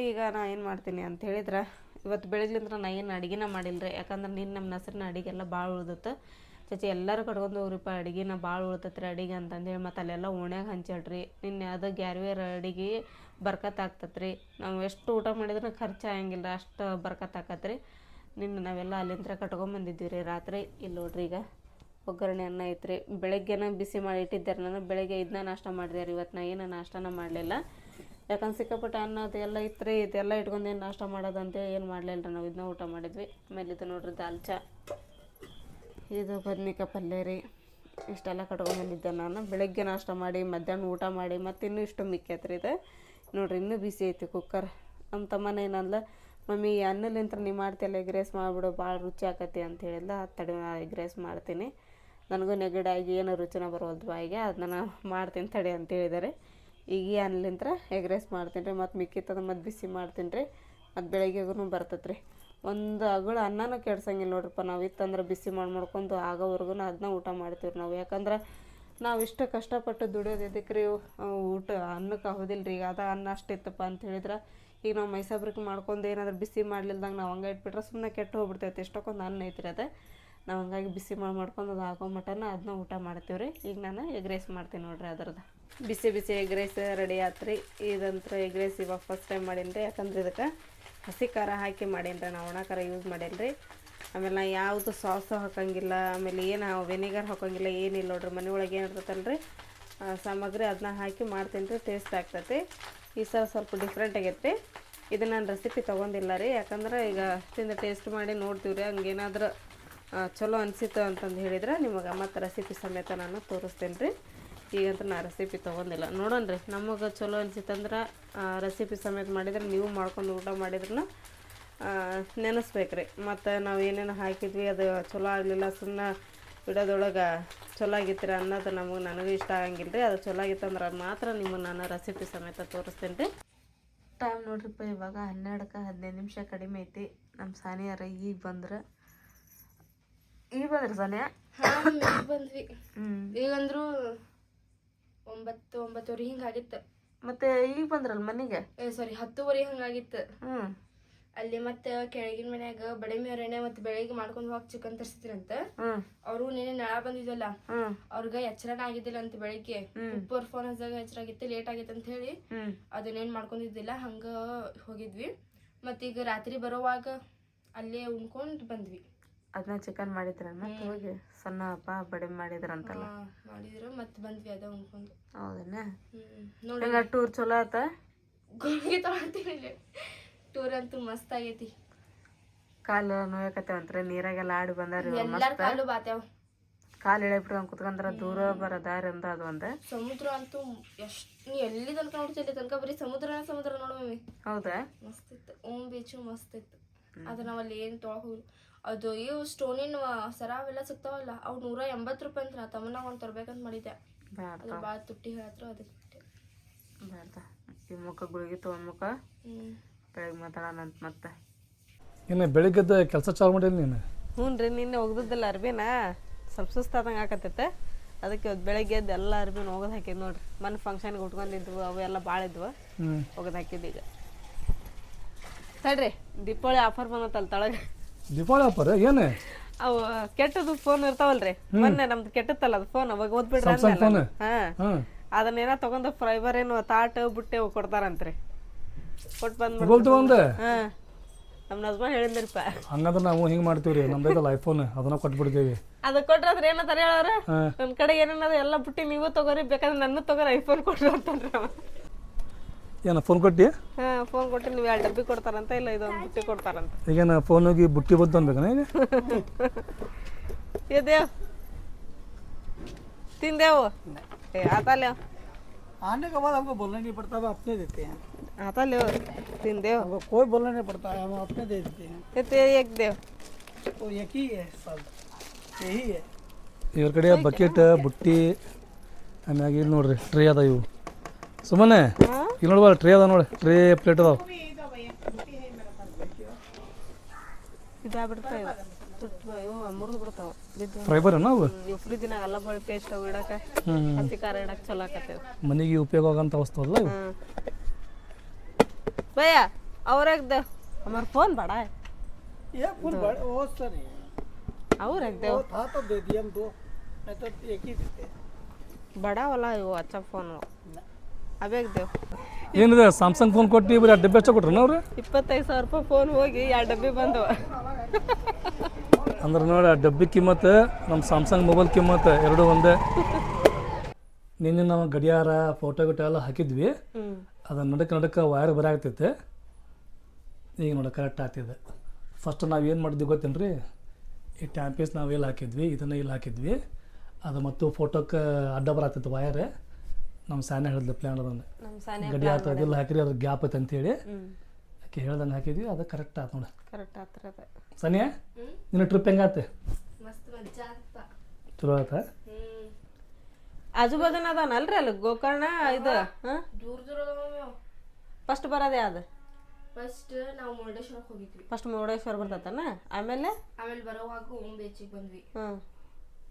ಈಗ ನಾ ಏನು ಮಾಡ್ತೀನಿ ಅಂತ ಹೇಳಿದ್ರೆ, ಇವತ್ತು ಬೆಳಗ್ಲಿಂದ್ರೆ ನಾ ಏನು ಅಡುಗೆನ ಮಾಡಿಲ್ಲ ರೀ ಯಾಕಂದ್ರೆ ನಿನ್ನ ನಮ್ಮ ನಸರಿನ ಅಡಿಗೆಲ್ಲ ಭಾಳ ಉಳ್ದತ್ತು ಚಚಿ ಎಲ್ಲರೂ ಕಟ್ಕೊಂಡು ಹೋಗ್ರಿಪ್ಪ ಅಡಿಗೆನ ಭಾಳ ಉಳ್ತತ್ರಿ ಅಡಿಗೆ ಅಂತಂದೇಳಿ ಮತ್ತು ಅಲ್ಲೆಲ್ಲ ಓಣ್ಯಾಗ ಹಂಚಲ್ರಿ. ನಿನ್ನೆ ಅದು ಗ್ಯಾರ್ವೇರ್ ಅಡಿಗೆ ಬರ್ಕತ್ ಆಗ್ತತ್ರಿ. ನಾವು ಎಷ್ಟು ಊಟ ಮಾಡಿದ್ರೂ ಖರ್ಚು ಆಗಂಗಿಲ್ಲ, ಅಷ್ಟು ಬರ್ಕತ್ ಆಕತ್ರಿ ನಿನ್ನೆ ನಾವೆಲ್ಲ ಅಲ್ಲಿಂದ ಕಟ್ಕೊಂಬಂದಿದ್ವಿ ರೀ ರಾತ್ರಿ. ಇಲ್ಲಿ ನೋಡ್ರಿ ಈಗ ಒಗ್ಗರಣೆ ಅನ್ನ ಐತ್ರಿ. ಬೆಳಗ್ಗೆನ ಬಿಸಿ ಮಾಡಿ ಇಟ್ಟಿದ್ದಾರೆ ನಾನು. ಬೆಳಗ್ಗೆ ಇದನ್ನ ನಾಷ್ಟ ಮಾಡಿದೆ ರೀ. ಇವತ್ತು ನಾ ಏನು ನಾಷ್ಟನ ಮಾಡಲಿಲ್ಲ. ಯಾಕಂದ್ರೆ ಸಿಕ್ಕಾಪಟ್ಟೆ ಅನ್ನ ಅದೆಲ್ಲ ಇತ್ತು ಇದೆಲ್ಲ ಇಟ್ಕೊಂಡು ಏನು ನಾಷ್ಟ ಮಾಡೋದು ಅಂತೇಳಿ ಏನು ಮಾಡಲಿಲ್ಲ ರೀ ನಾವು. ಇದನ್ನ ಊಟ ಮಾಡಿದ್ವಿ. ಆಮೇಲೆ ಇದು ನೋಡ್ರಿ ದಾಲ್ ಚಾ. ಇದು ಬದ್ನಿಕಾಯಿ ಪಲ್ಯ ರೀ. ಇಷ್ಟೆಲ್ಲ ಕಟ್ಕೊಂಡ್ಬಂದಿದ್ದೆ ನಾನು. ಬೆಳಗ್ಗೆ ನಾಷ್ಟ ಮಾಡಿ, ಮಧ್ಯಾಹ್ನ ಊಟ ಮಾಡಿ, ಮತ್ತು ಇನ್ನೂ ಇಷ್ಟು ಮಿಕ್ಕೈತ್ರಿ ಇದು. ನೋಡ್ರಿ, ಇನ್ನೂ ಬಿಸಿ ಐತಿ ಕುಕ್ಕರ್ ನಮ್ಮ ತಮ್ಮನ ಏನಲ್ಲ ಮಮ್ಮಿ ಅನ್ನಲಿಂತ ಅನ್ನಲಿಂತ್ರ ನೀ ಮಾಡ್ತೀಯಲ್ಲ ಎಗ್ ರೈಸ್ ಮಾಡಿಬಿಡು, ಭಾಳ ರುಚಿ ಆಕತಿ ಅಂತ ಹೇಳಿಲ್ಲ ತಡಿ ಎಗ್ ರೈಸ್ ಮಾಡ್ತೀನಿ. ನನಗೂ ನೆಗಡಾಗಿ ಏನು ರುಚಿನ ಬರೋಲ್ದು ಬಾಯಿಗೆ ಅದನ್ನ ಮಾಡ್ತೀನಿ ತಡಿ ಅಂತ ಹೇಳಿದ್ದಾರೆ ಈಗ ಈ ಅನ್ನಲಿಂತ್ರ ಎಗ್ ರೈಸ್ ಮಾಡ್ತೀನಿ ರೀ. ಮತ್ತು ಮಿಕ್ಕಿತ್ತದ ಮತ್ತು ಬಿಸಿ ಮಾಡ್ತೀನಿ ರೀ. ಮತ್ತು ಬೆಳಗ್ಗೆಗೂ ಬರ್ತೈತೆ ರೀ ಒಂದು ಅಗಳು ಅನ್ನನೂ ಕೆಡ್ಸಂಗಿಲ್ಲ ನೋಡ್ರಪ್ಪ. ನಾವು ಇತ್ತಂದ್ರೆ ಬಿಸಿ ಮಾಡಿ ಮಾಡ್ಕೊಂಡು ಆಗೋವರೆಗೂ ಅದನ್ನ ಊಟ ಮಾಡ್ತೀವಿ ನಾವು. ಯಾಕಂದ್ರೆ ನಾವು ಇಷ್ಟು ಕಷ್ಟಪಟ್ಟು ದುಡಿಯೋದು ಇದಕ್ಕೆ ರೀ ಊಟ ಅನ್ನಕ್ಕೆ ಆಗೋದಿಲ್ಲ ರೀ ಈಗ ಅದ ಅನ್ನ ಅಷ್ಟಿತ್ತಪ್ಪ ಅಂತ ಹೇಳಿದ್ರೆ ಈಗ ನಾವು ಮೈಸಾಬ್ರಿಗೆ ಮಾಡ್ಕೊಂಡು ಏನಾದ್ರು ಬಿಸಿ ಮಾಡ್ಲಿಲ್ದಂಗೆ ನಾವು ಹಂಗೆ ಇಟ್ಬಿಟ್ರೆ ಸುಮ್ಮನೆ ಕೆಟ್ಟು ಹೋಗ್ಬಿಡ್ತೈತೆ. ಎಷ್ಟೊಕ್ಕೊಂದು ಅನ್ನ ಐತ್ರಿ ಅದು. ನಾವು ಹಂಗಾಗಿ ಬಿಸಿ ಮಾಡಿ ಮಾಡ್ಕೊಂಡು ಅದು ಆಗೋ ಮಟನ ಅದನ್ನ ಊಟ ಮಾಡ್ತೀವಿ ರೀ ಈಗ ನಾನು ಎಗ್ ರೈಸ್ ಮಾಡ್ತೀನಿ ನೋಡ್ರಿ ಅದ್ರದ್ದು ಬಿಸಿ ಬಿಸಿ ಎಗ್ ರೈಸ್ ರೆಡಿ ಆತ್ರಿ. ಇದಂತ್ರ ಎಗ್ ರೈಸ್ ಇವಾಗ ಫಸ್ಟ್ ಟೈಮ್ ಮಾಡೀನಿ ರೀ ಯಾಕಂದ್ರೆ ಇದಕ್ಕೆ ಹಸಿ ಖಾರ ಹಾಕಿ ಮಾಡೇನ್ರಿ, ನಾವು ಒಣ ಖಾರ ಯೂಸ್ ಮಾಡೇನಿ ರೀ ಆಮೇಲೆ ನಾ ಯಾವುದು ಸಾಸು ಹಾಕೋಂಗಿಲ್ಲ, ಆಮೇಲೆ ಏನು ವಿನೆಗರ್ ಹಾಕಂಗಿಲ್ಲ, ಏನಿಲ್ಲ ನೋಡ್ರಿ, ಮನೆ ಒಳಗೆ ಏನು ಇರ್ತೈತಲ್ಲ ರೀ ಸಾಮಗ್ರಿ ಅದನ್ನ ಹಾಕಿ ಮಾಡ್ತೀನಿ ರೀ ಟೇಸ್ಟ್ ಆಗ್ತೈತಿ. ಈ ಸಲ ಸ್ವಲ್ಪ ಡಿಫ್ರೆಂಟ್ ಆಗೈತೆ ಇದು ನಾನು ರೆಸಿಪಿ ತೊಗೊಂಡಿಲ್ಲ ರೀ, ಯಾಕಂದ್ರೆ ಈಗ ಅಷ್ಟಿಂದ ಟೇಸ್ಟ್ ಮಾಡಿ ನೋಡ್ತೀವಿ ರೀ, ಹಂಗೇನಾದ್ರೂ ಚಲೋ ಅನಿಸಿತು ಅಂತಂದು ಹೇಳಿದ್ರೆ, ನಿಮಗೆ ಮತ್ತು ರೆಸಿಪಿ ಸಮೇತ ನಾನು ತೋರಿಸ್ತೇನೆ ರೀ ಈಗಂತೂ ನಾ ರೆಸಿಪಿ ತೊಗೊಂಡಿಲ್ಲ. ನೋಡೋಣ ರೀ ನಮಗೆ ಚಲೋ ಅನ್ಸಿತ್ತಂದ್ರೆ ರೆಸಿಪಿ ಸಮೇತ ಮಾಡಿದ್ರೆ ನೀವು ಮಾಡ್ಕೊಂಡು ಊಟ ಮಾಡಿದ್ರೂ ನೆನೆಸ್ಬೇಕ್ರಿ. ಮತ್ತು ನಾವು ಏನೇನು ಹಾಕಿದ್ವಿ ಅದು ಚಲೋ ಆಗಲಿಲ್ಲ ಸುಮ್ಮನೆ ಬಿಡೋದೊಳಗೆ ಚಲೋ ಆಗಿತ್ತು ಅನ್ನೋದು ನಮಗೆ ನನಗೂ ಇಷ್ಟ ಆಗಂಗಿಲ್ಲ ರೀ ಅದು ಚಲೋ ಆಗಿತ್ತಂದ್ರೆ ಮಾತ್ರ ನಿಮಗೆ ನಾನು ರೆಸಿಪಿ ಸಮೇತ ತೋರಿಸ್ತೀನಿ ರೀ ಟೈಮ್ ನೋಡ್ರಿಪ್ಪ ಇವಾಗ ಹನ್ನೆರಡಕ್ಕೆ ಹದಿನೈದು ನಿಮಿಷ ಕಡಿಮೆ ಐತಿ. ನಮ್ಮ ಸಾನಿಯಾರ ಈಗ ಬಂದ್ರೆ. ಈಗ ಬಂದ್ರಿ ಸಾನಿಯಾ? ಬಂದ್ವಿ. ಹ್ಞೂ ಈಗಂದ್ರು ಒಂಬತ್ತು ಒಂಬತ್ತುವರೆ ಹಿಂಗಾಗಿತ್ತು. ಮತ್ತೆ ಈಗ ಬಂದ್ರಲ್ಲ ಮನೆಗೆ? ಏ ಸಾರಿ ಹತ್ತುವರೆ ಹಂಗಾಗಿತ್ತು. ಹ್ಞೂ ಅಲ್ಲಿ ಮತ್ತೆ ಕೆಳಗಿನ ಮನ್ಯಾಗ ಬಡಮಿ ಮೇರೆನೆ ಮತ್ತೆ ಬೆಳಿಗ್ಗೆ ಮಾಡ್ಕೊಂಡ್ ಹೋಗಿ ಚಿಕನ್ ತರ್ಸಿದ್ರಂತ. ಅವರು ನೀನೆ ನಳ ಬಂದಿದ್ವಲ್ಲ. ಅವ್ರಗ ಎಚ್ಚರನ ಆಗಿದ್ದಿಲ್ಲ ಅಂತ ಬೆಳಿಗ್ಗೆ. ಉಪ್ಪರ್ ಫೋನ್ ಹಚ್ಚಾಗ ಎಚ್ಚರ ಆಗಿತ್ತು ಲೇಟ್ ಆಗೈತೆ ಅಂತ ಹೇಳಿ ಅದನ್ನೇನ್ ಮಾಡ್ಕೊಂಡಿದ್ದಿಲ್ಲ ಹಂಗ ಹೋಗಿದ್ವಿ. ಮತ್ತೀಗ ರಾತ್ರಿ ಬರೋವಾಗ ಅಲ್ಲೇ ಉಣ್ಕೊಂಡ್ ಬಂದ್ವಿ. ಅದನ್ನ ಚಿಕನ್ ಮಾಡಿದ್ರ ಮತ್ತೆ ಹೋಗಿ ಸಣ್ಣ ಹಬ್ಬ ಬಡಿಮೆ ಮಾಡಿದ್ರಂತಲ್ಲ. ಮಾಡಿದ್ರು ಮತ್ತೆ ಬಂದ್ವಿ ಅದ ಉಣ್ಕೊಂಡು. ಹೌದನ್ನ ನೋಡಿ ಹೆಂಗ ಟೂರ್ ಚಲೋ ಆತ? ಗುಳಿಗೆ ತಗೊಳ್ತೀನಿ ಟೂರ್ ಅಂತೂ ಮಸ್ತ್ ಆಗೈತಿ. ಕಾಲು ನೋಯಕತ್ತೇವಂತ್ರ ನೀರಾಗೆಲ್ಲ ಆಡಿ ಬಂದಾರ ಕಾಲು ಬಾತ್ಯಾವ. ಕಾಲು ಇಳಿಬಿಟ್ಟು ಕುತ್ಕೊಂಡ್ರ ದೂರ ಬರೋ ದಾರಿ ಅಂದ ಅದು ಒಂದು. ಸಮುದ್ರ ಅಂತೂ ಎಷ್ಟು ನೀ ಎಲ್ಲಿ ತನಕ ನೋಡ್ತಿ ಅಲ್ಲಿ ತನಕ? ಬರೀ ಸಮುದ್ರ ಸಮುದ್ರ ನೋಡಮ್ಮಿ ಹೌದಾ? ಮಸ್ತ್ ಇತ್ತು. ಓಮ್ ಬೀಚು ಮಸ್ತ್ ಇತ್ತು. ಅದು ನಾವಲ್ಲಿ ಏನು ತೊಳಗೆ ಅದು ಇವು ಸ್ಟೋನಿನ ಸರ ಅವೆಲ್ಲ ಸಿಗ್ತಾವಲ್ಲ ಅವು ನೂರ ಎಂಬತ್ತು ರೂಪಾಯಿ ಅಂತ ನಾ ತಮ್ಮನಾಗ ಒಂದು ತರ್ಬೇಕಂತ ಮಾಡಿದ್ದೆ. ಬೇಡ ಅದು ಭಾಳ ತುಟ್ಟಿ ಹೇಳ್ತ್ರು ಅದಕ್ಕೆ ಬೇಡ ಈ ಮುಖ ಗುಳಿಗೆ ತೊಗೊಂಡ್ ಮುಖ. ಹ್ಞೂ ಬೆಳಗ್ಗೆ ಮಾತಾಡೋಣ ಅಂತ ಮತ್ತೆ. ಇನ್ನು ಬೆಳಿಗ್ಗೆದ್ದು ಕೆಲಸ ಚಾಲು ಮಾಡಿಲ್ಲ ನೀನು? ಹ್ಞೂ ರೀ ನಿನ್ನೆ ಒಗ್ದದ್ದಲ್ಲ ಅರ್ಬಿನ? ಸ್ವಲ್ಪ ಸುಸ್ತಾದಂಗೆ ಆಕತ್ತೈತೆ. ಅದಕ್ಕೆ ಇವತ್ತು ಬೆಳಗ್ಗೆ ಎದ್ದು ಎಲ್ಲ ಅರ್ಬಿನ ಒಗ್ದು ಹಾಕಿದ್ ನೋಡ್ರಿ. ಮನೆ ಫಂಕ್ಷನ್ಗೆ ಉಟ್ಕೊಂಡಿದ್ವು ಅವೆಲ್ಲ ಭಾಳ ಇದ್ವು. ಹ್ಞೂ ಒಗದು ಹಾಕಿದ್ದು ಈಗ. ತಡ್ರಿ ದೀಪಾವಳಿ ಆಫರ್ ಬಂದತ್ತಲ್ಲ ತಳಗ? ದೀಪಾವಳಿ ಆಫರ್ ಏನು? ಅವು ಕೆಟ್ಟದು ಫೋನ್ ಇರ್ತಾವಲ್ರಿ. ಮೊನ್ನೆ ನಮ್ದು ಕೆಟ್ಟತ್ತಲ್ಲ ಅದು ಫೋನ್ ಅವಾಗ ಓದ್ಬಿಡ್ರಿ Samsung phone? ಹಾ. ಅದನ್ನೇನ ತಗೊಂಡು ಫೈಬರ್ ಏನು ತಾಟ ಬುಟ್ಟೆ ಅವು ಕೊಡ್ತಾರಂತ್ರಿ. ಕೊಟ್ಟು ಬಂದ್ ಮೊಬೈಲ್ ತೊಗೊಂಡೆ ಹಾ. ನಮ್ಮ ಹಸ್ಬೆಂಡ್ ಹೇಳಿದ್ರಿಪ್ಪ ಹಂಗಂದ್ರೆ ನಾವು ಹಿಂಗೆ ಮಾಡ್ತೀವಿ ರೀ ನಮ್ದು ಐತಲ್ಲ ಐಫೋನ್ ಅದನ್ನ ಕೊಟ್ಬಿಡ್ತೀವಿ. ಅದು ಕೊಟ್ರ ಅದ್ರ ಏನಂತಾರ ಹೇಳವ್ರ ಹಾಂ. ನನ್ನ ಕಡೆ ಏನೇನದ ಎಲ್ಲ ಬುಟ್ಟಿ ನೀವು ತಗೋರಿ ಬೇಕಾದ್ರೆ ನನ್ನ ತಗೋರಿ ಐಫೋನ್ ಕೊಟ್ರ ಅಂತಂದ್ರೆ. ಅವ ಏನು ಫೋನ್ ಕೊಟ್ಟು ಹಾ ಫೋನ್ ಕೊಟ್ಟು ನೀವು ಎರಡು ಡಬ್ಬಿ ಕೊಡ್ತಾರಂತ ಇಲ್ಲ ಇದೊಂದು ಬುಟ್ಟಿ ಕೊಡ್ತಾರಂತ ಈಗೇನು ಫೋನ್ ಹೋಗಿ ಬುಟ್ಟಿ ಬಂತು ಅನ್ಬೇಕನ ಈಗ ಏ ದೇವ್ ತಿಂದೇವು ಏ ಆತಾಲೆ आने के बाद हमको बोलना नहीं पड़ता हम अपने देते हैं ಆತಾಲೆ ತಿಂದೇವು हमको कोई बोलना नहीं पड़ता है हम अपने दे देते हैं ಎತ್ತೆ ಏಕ್ ದೇವ್ तो एक ही है सब यही है ಇವ್ರ ಕಡೆ ಬಕೆಟ್ ಬುಟ್ಟಿ ಆಮ್ಯಾಗ ಇಲ್ಲಿ ನೋಡ್ರಿ ಟ್ರೇ ಅದ ಇವು ಸುಮ್ಮನೆ ಇಲ್ಲಿ ನೋಡ್ಬಾ ಟ್ರೇ ಅದ ನೋಡಿ ಟ್ರೇ ಪ್ಲೇಟ್ ಅದಾವ ಇದಾಗ್ಬಿಡ್ತಾವ ಇವು ಮುರಿದು ಬಿಡ್ತಾವ ಬಿದ್ದು ಫೈಬರ್ ನಾವು ಇವು ಫ್ರಿಜ್ನಾಗ ಎಲ್ಲ ಬಳಿ ಪೇಸ್ಟ್ ಅವು ಇಡಕ ಹ್ಞೂ ಹಸಿ ಖಾರ ಇಡಕ್ ಚಲೋ ಆಕತ್ತೇವ ಮನೆಗೆ ಉಪಯೋಗ ಆಗಂತ ವಸ್ತುವಲ್ಲ ಇವು ಹ್ಮ್ ಭಯ್ಯ ಅವ್ರಾಗ ದೇವ್ ಹಮಾರ ಫೋನ್ ಬಡ ये फुल बड़े वो सर है ಅವ್ರಾಗ ದೇವ್ वो था तो दे दिए हम दो नहीं तो एक ही देते ಬಡವಲ್ಲ ಇವು ಅಚ್ಚ ಫೋನ್ ದೇವ್. ಏನಿದೆ ಸ್ಯಾಮ್ಸಂಗ್ ಫೋನ್ ಕೊಟ್ಟು ಇವ್ರು ಎರಡು ಡಬ್ಬಿ ಕೊಟ್ರನ ಅವ್ರು? ಇಪ್ಪತ್ತೈದು ಸಾವಿರ ರೂಪಾಯಿ ಫೋನ್ ಹೋಗಿ ಎರಡು ಡಬ್ಬಿ ಬಂದವ. ಅಂದ್ರೆ ನೋಡಿ ಆ ಡಬ್ಬಿ ಕಿಮ್ಮತ್ತು ನಮ್ಮ ಸ್ಯಾಮ್ಸಂಗ್ ಮೊಬೈಲ್ ಕಿಮ್ಮತ್ ಎರಡು ಒಂದೇ. ನಿನ್ನೆ ನಾವು ಗಡಿಯಾರ ಫೋಟೋ ಗಿಟೋ ಎಲ್ಲ ಹಾಕಿದ್ವಿ. ಅದು ನಡಕ್ಕೆ ನಡಕ್ಕೆ ವೈರ್ ಬರಾಗ್ತೈತೆ ಈಗ ನೋಡಿ ಕರೆಕ್ಟ್ ಆಗ್ತಿದೆ. ಫಸ್ಟ್ ನಾವು ಏನು ಮಾಡಿದ್ವಿ ಗೊತ್ತೇನ್ರಿ? ಈ ಟ್ಯಾಂಪೀಸ್ ನಾವು ಇಲ್ಲಿ ಹಾಕಿದ್ವಿ ಇದನ್ನು ಇಲ್ಲಿ ಹಾಕಿದ್ವಿ. ಅದು ಮತ್ತು ಫೋಟೋಕ್ಕೆ ಅಡ್ಡ ಬರಾಗ್ತೈತೆ ವೈರ್ ನಮ್ಮ ಸಾನೆ ಹೇಳಿದ್ಲು ಪ್ಲ್ಯಾನ್ ಅದನ್ನು ನಮ್ಮ ಸಾನೆ ಗಡಿಯಾರ ಅದೆಲ್ಲ ಹಾಕಿರಿ ಅದ್ರ ಗ್ಯಾಪ್ ಐತೆ ಅಂತೇಳಿ ಆಕೆ ಹೇಳ್ದಂಗೆ ಹಾಕಿದ್ವಿ ಅದು ಕರೆಕ್ಟ್ ಆತು ನೋಡಿ. ಕರೆಕ್ಟ್ ಆತ್ರ ಅದ. ಸನಿಯಾ ನಿನ್ನ ಟ್ರಿಪ್ ಹೆಂಗಾತೆ ಮಸ್ತ್ ಮಜ್ಜಾ ಅಂತ ಚಲೋ ಆಯ್ತಾ ಹ್ಮ್. ಆಜು ಬಾಜುನ ಅದಾನಲ್ರಿ ಅಲ್ಲಿ? ಗೋಕರ್ಣ ಇದು ಹಾ? ದೂರ ದೂರ ಫಸ್ಟ್ ಬರೋದೇ ಅದು ಫಸ್ಟ್ ನಾವು ಮುರುಡೇಶ್ವರಕ್ಕೆ ಹೋಗಿದ್ವಿ. ಫಸ್ಟ್ ಮುರುಡೇಶ್ವರ ಬರ್ತೈತನ? ಆಮೇಲೆ? ಆಮೇಲೆ ಬರೋವಾಗ ಓಂ ಬೀಚಿಗೆ ಬಂದ್ವಿ. ಹ್ಮ್.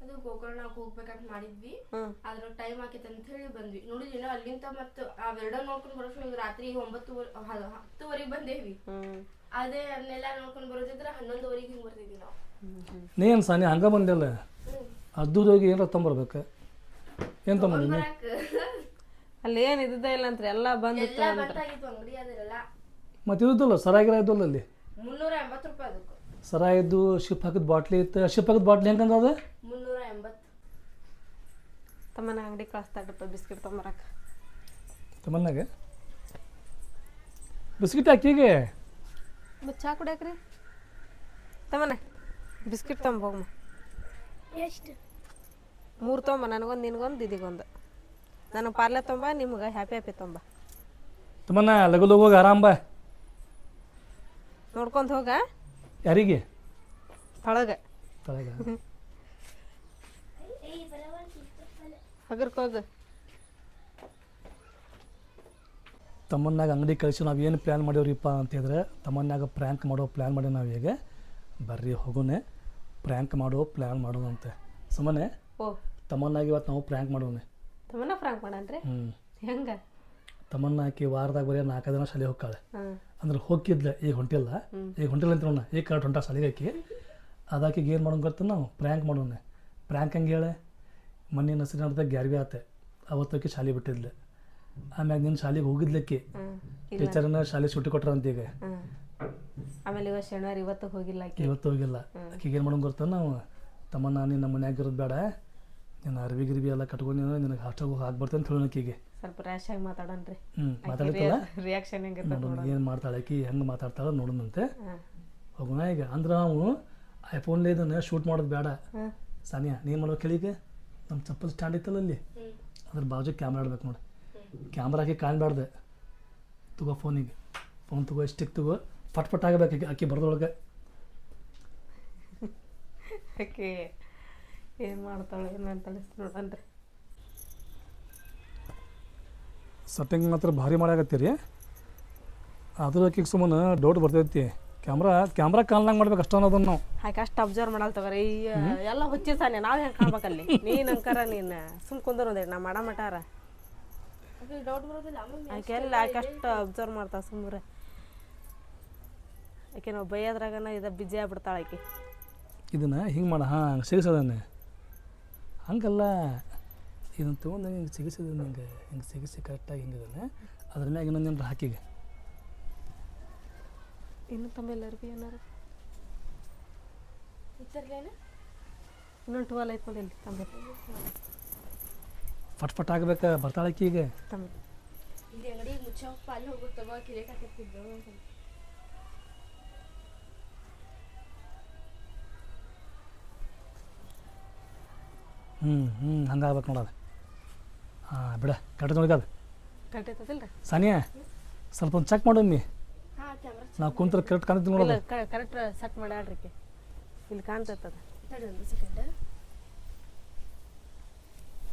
ಅದು ಗೋಕರ್ಣಕ್ಕೆ ಹೋಗ್ಬೇಕಂತ ಮಾಡಿದ್ವಿ. ಅದ್ರ ಟೈಮ್ ಆಕೈತೆ ಅಂತ ಹೇಳಿ ಬಂದ್ವಿ. ನೋಡಿದ್ವಿ ನಾವು ಅಲ್ಲಿಂದ ಮತ್ತೆ ಅವೆರಡ ನೋಡ್ಕೊಂಡು ಬರೋಷ್ಟು ರಾತ್ರಿ ಒಂಬತ್ತು ಹತ್ತುವರೆಗೆ ಬಂದೇವಿ. ಅದೇ ಅದನ್ನೆಲ್ಲ ನೋಡ್ಕೊಂಡು ಬರೋದಿದ್ರ ಹನ್ನೊಂದುವರೆಗೆ ಹಿಂಗೆ ಬರ್ತಿದ್ವಿ ನಾವು. ನೀನು ಸಾನಿ ಹಂಗೆ ಬಂದಿಲ್ಲ ಅದ್ದೂರು ಹೋಗಿ ಏನಾರ ತಗೊಂಬರ್ಬೇಕು? ಏನು ಬರಾಕ ಅಲ್ಲಿ ಏನು ಇದ್ದಿದ್ದೇ ಇಲ್ಲ ಅಂತ ಎಲ್ಲ ಬಂದಿತ್ತು ಮತ್ತೆ ಬಂದಾಗಿತ್ತು ಅಂಗಡಿ ಅದೆಲ್ಲ ಮತ್ತು ಇದ್ದಲ್ಲ ಸರಾಗಿರ ಇದ್ದಲ್ಲ ಅಲ್ಲಿ? ಮುನ್ನೂರ ಎಂಬತ್ತು ರೂಪಾಯಿ ಅದಕ್ಕೆ. ಸರ ಇದ್ದು ಶಿಪ್ ಹಾಕಿದ ಬಾಟ್ಲಿ ಇತ್ತು. ಶಿಪ್ ಹಾಕಿದ ಬಾಟ್ಲಿ ಹೆಂಗಂದ ಅದು? ತಮ್ಮನ ಅಂಗಡಿ ಕಳಿಸ್ತಾಡ್ರಪ್ಪ ಬಿಸ್ಕಿಟ್ ತೊಂಬರಕ್ಕೆ ತಮ್ಮನಾಗ ಬಿಸ್ಕಿಟ್ ಹಾಕಿಗೆ ಮತ್ತು ಚಾ ಕುಡಿಯಾಕ್ರಿ? ತಮ್ಮನ? ಬಿಸ್ಕಿಟ್ ತೊಂಬ ಹೋಗಮ್ಮ ಎಷ್ಟು? ಮೂರು ತೊಂಬ ನನಗೊಂದು ನಿನಗೊಂದು ದಿದಿಗೊಂದು ನನಗೆ ಪಾರ್ಲೆ ತೊಂಬ ನಿಮ್ಗೆ ಹ್ಯಾಪಿ ಹ್ಯಾಪಿ ತೊಂಬ. ತಮ್ಮನ ಲಗು ಲಗು ಆರಾಮ ಆರಾಮ್ ಬಾ. ನೋಡ್ಕೊಂಡು ಹೋಗ. ಯಾರಿಗೆ? ತಳಗೆ. ತಳಗ. ಹಗರ್ಕ್ ಹೋಗು ತಮ್ಮನ್ನಾಗ ಅಂಗಡಿ ಕಳಿಸಿ ನಾವು ಏನು ಪ್ಲ್ಯಾನ್ ಮಾಡೇವ್ರಿಪ್ಪ ಅಂತಿದ್ರೆ ತಮ್ಮನ್ನಾಗ ಪ್ರ್ಯಾಂಕ್ ಮಾಡೋ ಪ್ಲ್ಯಾನ್ ಮಾಡಿ ನಾವು ಈಗ ಬರ್ರಿ ಹೋಗೋನೆ ಪ್ರ್ಯಾಂಕ್ ಮಾಡೋ ಪ್ಲ್ಯಾನ್ ಮಾಡೋದಂತೆ ಸುಮ್ಮನೆ ಓ. ತಮ್ಮನ್ನಾಗ ಇವತ್ತು ನಾವು ಪ್ರ್ಯಾಂಕ್ ಮಾಡೋನೆ ತಮ್ಮನ ಪ್ರ್ಯಾಂಕ್ ಮಾಡಂದ್ರೆ ಹ್ಞೂ ಹೆಂಗೆ? ತಮ್ಮನ್ನ ಆಕಿ ವಾರದಾಗ ಬರೀ ನಾಲ್ಕು ದಿನ ಶಾಲೆ ಹೋಗ್ತಾಳೆ. ಹಾಂ. ಅಂದ್ರೆ ಹೋಗಿದ್ಲೆ ಈಗ ಹೊಂಟಿಲ್ಲ. ಈಗ ಹೊಂಟಿಲ್ಲ ಅಂತ ನೋಡೋಣ ಈಗ ಕರೆಕ್ಟ್ ಹೊಂಟ ಶಾಲೆಗೆ ಆಕಿ. ಅದಾಕಿಗೆ ಏನು ಮಾಡೋಣ ಗೊತ್ತ ನಾವು? ಪ್ರ್ಯಾಂಕ್ ಮಾಡೋಣ. ಪ್ರ್ಯಾಂಕ್ ಹಂಗೆ ಹೇಳೆ? ಮೊನ್ನೆ ನಸರಿ ನಡೆದ ಗ್ಯಾರ್ವಿ ಆತೆ. ಅವತ್ತಕ್ಕೆ ಶಾಲೆ ಬಿಟ್ಟಿದ್ಲೆ. ಆಮ್ಯಾಗ ನಿನ್ನ ಶಾಲೆಗೆ ಹೋಗಿದ್ಲಕ್ಕೆ? ಟೀಚರ್ನ ಶಾಲೆ ಸುಟ್ಟಿ ಕೊಟ್ರಂತ ಈಗ. ಆಮೇಲೆ ಇವತ್ತು ಶನಿವಾರ ಇವತ್ತು ಹೋಗಿಲ್ಲ ಇವತ್ತು ಹೋಗಿಲ್ಲ. ಆಕಿಗೆ ಏನು ಮಾಡೋಣ ಗೊತ್ತ ನಾವು? ತಮ್ಮ ನಾನು ನಮ್ಮ ಮನ್ಯಾಗ ಇರೋದು ಬೇಡ. ನಿನ್ನ ಅರ್ವಿ ಗಿರ್ವಿ ಎಲ್ಲ ಕಟ್ಕೊಂಡು ನೀನು ನಿನಗೆ ಹಾಸ್ಟೆಲ್ ಹೋಗಿ ಹಾಕ್ಬರ್ತೇನೆ ಅಂತ ಹೇಳೋಣ ಆಕಿಗೆ. ಸ್ವಲ್ಪ ರ್ಯಾಶ್ ಆಗಿ ಮಾತಾಡನ್ರಿ. ಹ್ಞೂ ಮಾತಾಡ್ತಲ್ಲ ರಿಯಾಕ್ಷನ್ ಹೆಂಗೆ ನೋಡೋಣ ಏನು ಮಾಡ್ತಾಳೆ ಆಕಿ ಹೆಂಗೆ ಮಾತಾಡ್ತಾಳೆ ನೋಡೋಣಂತೆ ಹೋಗೋಣ ಈಗ. ಅಂದ್ರೆ ನಾವು ಐಫೋನ್ಲೇ ಇದನ್ನು ಶೂಟ್ ಮಾಡೋದು ಬೇಡ. ಸಾನಿಯಾ ನೀನು ಮಾಡ್ಬೇಕು ಕೇಳಿಗೆ ನಮ್ಮ ಚಪ್ಪಲ್ ಸ್ಟ್ಯಾಂಡ್ ಇತ್ತಲ್ಲ ಅಲ್ಲಿ ಅದ್ರ ಬಾಜು ಕ್ಯಾಮ್ರಾ ಇಡ್ಬೇಕು ನೋಡಿ. ಕ್ಯಾಮ್ರಾ ಹಾಕಿ ಕಾಣಬಾರ್ದೆ. ತಗೋ ಫೋನಿಗೆ ಫೋನ್ ತಗೋ ಸ್ಟಿಕ್ ತಗೋ. ಪಟ್ ಪಟ್ ಆಗಬೇಕು ಅಕ್ಕಿ *laughs* ಅಕ್ಕಿ ಬರ್ದೊಳಗೆ. ಆಕೆ ಏನು ಮಾಡ್ತಾಳೆ ಏನು ಅಂತಾಳೆ ನೋಡನ್ರಿ ಸೆಟ್ಟಿಂಗ್ ಮಾತ್ರ ಭಾರಿ ಮಾಡಾಕತ್ತೀರಿ ಅದ್ರ ಆಕಿಗೆ ಸುಮ್ಮನೆ ಡೌಟ್ ಬರ್ತೈತಿ. ಕ್ಯಾಮ್ರಾ ಕ್ಯಾಮ್ರಾ ಕಾಲ್ನಾಗ ಮಾಡ್ಬೇಕು ಅಷ್ಟ ಅನ್ನೋದನ್ನು ನಾವು. ಹಾಗೆ ಅಷ್ಟು ಅಬ್ಸರ್ವ್ ಮಾಡಲ್ ತಗೋರಿ. ಈ ಎಲ್ಲ ಹುಚ್ಚಿಸಾನೆ. ನಾವು ಹೆಂಗೆ ಕಾಣ್ಬೇಕಲ್ಲಿ? ನೀನು ಅಂಕಾರ ನೀನು ಸುಮ್ ಕುಂದ್ರ ನಾ ಮಾಡ ಮಟಾರ ಆಕೆ ಎಲ್ಲ ಆಕೆ ಅಷ್ಟು ಅಬ್ಸರ್ವ್ ಮಾಡ್ತಾಳೆ ಸುಮ್ಮರೆ. ಆಕೆ ನಾವು ಬೈಯೋದ್ರಾಗನ ಇದು ಬಿಜಿ ಆಗ್ಬಿಡ್ತಾಳೆ ಆಕೆ ಇದನ್ನ ಹಿಂಗೆ ಮಾಡ ಹಾಂ ಸಿಗಿಸೋದನ್ನೇ. ಹಂಗಲ್ಲ ಇದನ್ನು ತೊಗೊಂಡು ಹಿಂಗೆ ಸಿಗಿಸಿದ ಹಿಂಗೆ ಹಿಂಗೆ ಸಿಗಿಸಿ ಕರೆಕ್ಟಾಗಿ ಹಿಂಗೆ ಇದನ್ನು ಅದ್ರ ಮ್ಯಾಗ ಇನ್ನೊಂದು ಹಾಕಿಗೆ ಇನ್ನು ತಮ್ಮ ಎಲ್ಲರಿಗೂ ಏನಾರು ಇತ್ತರ್ಲೇನು ಇನ್ನೊಂದು ಟುವಲ್ ಐತೆ ನೋಡಿ ಇಲ್ಲಿ ತಮ್ಮ ಫಟ್ ಫಟ್ ಆಗ್ಬೇಕು? ಬರ್ತಾಳಕ್ಕಿ ಈಗ? ತಮ್ಮ ಇಲ್ಲಿ ಅಂಗಡಿ ಮುಚ್ಚಪ್ಪ ಅಲ್ಲಿ ಹೋಗ್ಬಿಟ್ಟು ತಗೋ ಕಿಲೇಟ್ ಹಾಕಿರ್ತಿದ್ದು ಹ್ಞೂ ಹ್ಞೂ ಹಂಗೆ ಆಗ್ಬೇಕು ನೋಡೋದು ಹಾಂ ಬಿಡ ಕಟ್ಟದ ನೋಡಿದ ಅದು? ರೀ ಸಾನಿಯಾ ಸ್ವಲ್ಪ ಒಂದು ಚೆಕ್ ಮಾಡಮ್ಮಿ ನಾವು ಕುಂತ್ರ ಕರೆಕ್ಟ್ ಕಾಣ್ತೀವಿ ನೋಡಿ ನೋಡೋದು ಕರೆಕ್ಟ್ ಸೆಟ್ ಮಾಡ್ಯಾಳ್ರಿ ಆಕೆ ಇಲ್ಲಿ ಕಾಣ್ತೈತದ ತಡಿ ಒಂದು ಸೆಕೆಂಡ್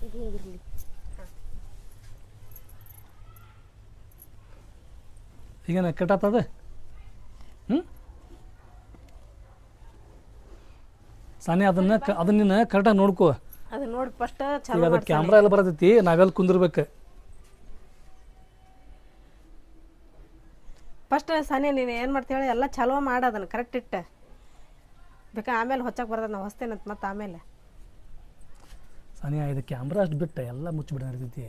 ಇದು ಹಿಂಗಿರ್ಲಿ. ಈಗೇನು ಕರೆಕ್ಟ್ ಆಗ್ತದೆ ಹ್ಞೂ ಸಾನಿ ಅದನ್ನ ಕ ಅದನ್ನ ನೀನು ಕರೆಕ್ಟಾಗಿ ನೋಡ್ಕೋ. ಅದು ನೋಡಿ ಫಸ್ಟ್ ಅದು ಕ್ಯಾಮ್ರಾ ಎಲ್ಲ ಬರತೈತಿ ನಾವೆಲ್ಲ ಕುಂದಿರ್ಬೇಕು. ಫಸ್ಟ್ ಸನಿ ನೀನು ಏನು ಮಾಡ್ತೀವಿ ಎಲ್ಲ ಚಲೋ ಮಾಡೋದನ್ನ ಕರೆಕ್ಟ್ ಇಟ್ಟ ಬೇಕಾ ಆಮೇಲೆ ಹೊಚ್ಚಕ್ಕೆ ಬರ್ತದೆ ನಾವು ಹೊಸ್ತೇನಂತ ಮತ್ತೆ ಆಮೇಲೆ ಸಾನಿಯಾ ಇದು ಕ್ಯಾಮ್ರಾ ಅಷ್ಟು ಬಿಟ್ಟು ಎಲ್ಲ ಮುಚ್ಚಿಬಿಡ ನಡೀತೈತಿ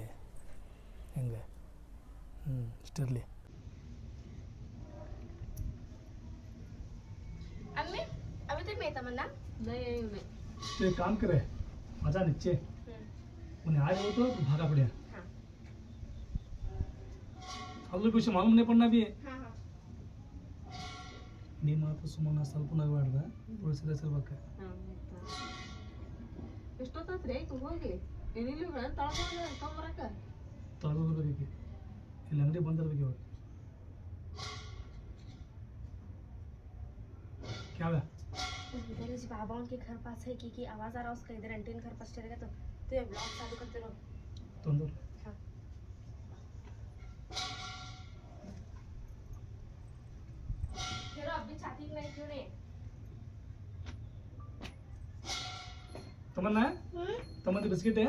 ಹಿಂಗೆ ಹ್ಞೂ ಇಷ್ಟಿರಲಿ अम्मी अभी तक नहीं तमन्ना ते काम करे मजा नीचे उन्हें आए हो तो भागा पड़े हम लोग कुछ मालूम नहीं पड़ना भी हाँ हाँ ನೀ ಮಾತ್ರ ಸುಮ್ಮನೆ ಸ್ವಲ್ಪ ನಗಬಾರ್ದ ತುಳಸಿ ಹಚ್ಚಲ್ಬೇಕ ಎಷ್ಟೊತ್ತಾತ್ರಿ ಆಯ್ತು ಹೋಗಿ ಏನಿಲ್ಲ ತಗೊಂಬರಕ ತಗೊಂಬರ್ಬೇಕು ಇಲ್ಲಿ ಅಂಗಡಿ ಬಂದಿರ್ಬೇಕು ಇವಾಗ क्या हुआ इधर इस बाबा उनके घर पास है की की आवाज़ आ रहा उसका इधर आंटी घर पास चलेगा तो तो ये ब्लॉग चालू करते रहो तुम लोग ತಮ್ಮನ್ನ? ತಮ್ಮಂದಿ ಬಿಸ್ಕಿಟ್?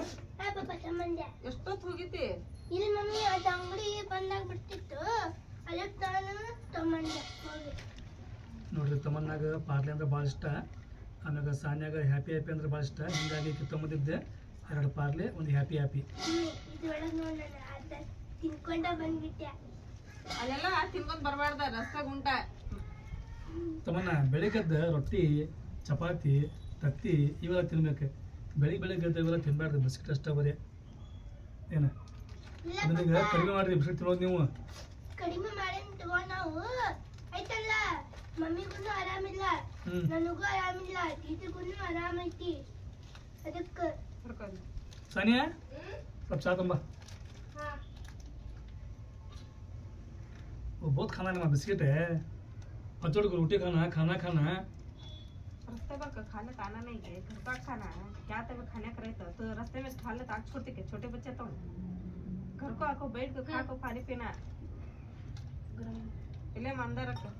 ಎಷ್ಟೊತ್ತು ಹೋಗಿತಿ ಇಲ್ಲಿ ಮಮ್ಮಿ ಅದು ಅಂಗಡಿ ಬಂದಾಗ ಬಿಡ್ತಿತ್ತು. ಅದಕ್ಕೆ ನಾನು ತಮ್ಮಂದ ಹೋಗಿ ನೋಡ್ರಿ ತಮ್ಮನ್ನಾಗ ಪಾರ್ಲೆ ಅಂದ್ರೆ ಭಾಳ ಇಷ್ಟ. ಆಮ್ಯಾಗ ಸಾನ್ಯಾಗ ಹ್ಯಾಪಿ ಹ್ಯಾಪಿ ಅಂದ್ರೆ ಭಾಳ ಇಷ್ಟ. ಹಿಂಗಾಗಿ ತಮ್ಮದಿದ್ದೆ ಎರಡು ಪಾರ್ಲೆ ಒಂದು ಹ್ಯಾಪಿ ಹ್ಯಾಪಿ ತಿನ್ಕೊಂಡ ಬಂದ್ಬಿಟ್ಟೆ. ಅಲ್ಲೆಲ್ಲ ತಿನ್ಕೊಂಡ್ ಬರಬಾರ್ದ ರಸ್ತಾಗ ಉಂಟ. ತಮ್ಮನ್ನ ಬೆಳಿಗ್ಗೆದ್ದ ರೊಟ್ಟಿ ಚಪಾತಿ ತತ್ತಿ ಇವೆಲ್ಲ ತಿನ್ಬೇಕು. ಬೆಳಿಗ್ಗೆ ಬೆಳಿಗ್ಗೆ ಎದ್ದು ಇವೆಲ್ಲ ತಿನ್ಬಾರ್ದು ಬಿಸ್ಕಿಟ್ ಅಷ್ಟೇ ಬರೀ ಏನು ಅದನ್ನೀಗ ಕಡಿಮೆ ಮಾಡಿರಿ ಬಿಸ್ಕಿಟ್ ತಿನ್ನೋದು ನೀವು ಕಡಿಮೆ ಮಾಡೇನ್ ತಗೋ ನಾವು ಆಯ್ತಲ್ಲ ಮಮ್ಮಿಗೂ ಆರಾಮಿಲ್ಲ ಹ್ಞೂ ನನಗೂ ಆರಾಮಿಲ್ಲ ಟೀಚರ್ಗೂ ಆರಾಮೈತಿ ಅದಕ್ಕೆ ಸಾನಿಯಾ ಸ್ವಲ್ಪ ಚಾ ತುಂಬ वो बहुत खाना है बिस्किट है बच्चों को रोटी खाना खाना खाना रस्ते पर खाना खाना नहीं है घर का खाना है। क्या तब खाने का रहता तो रास्ते में खा लेता आग के छोटे बच्चे तो। घर को आको बैठ के खा को पानी पीना। इले में अंदर रखो।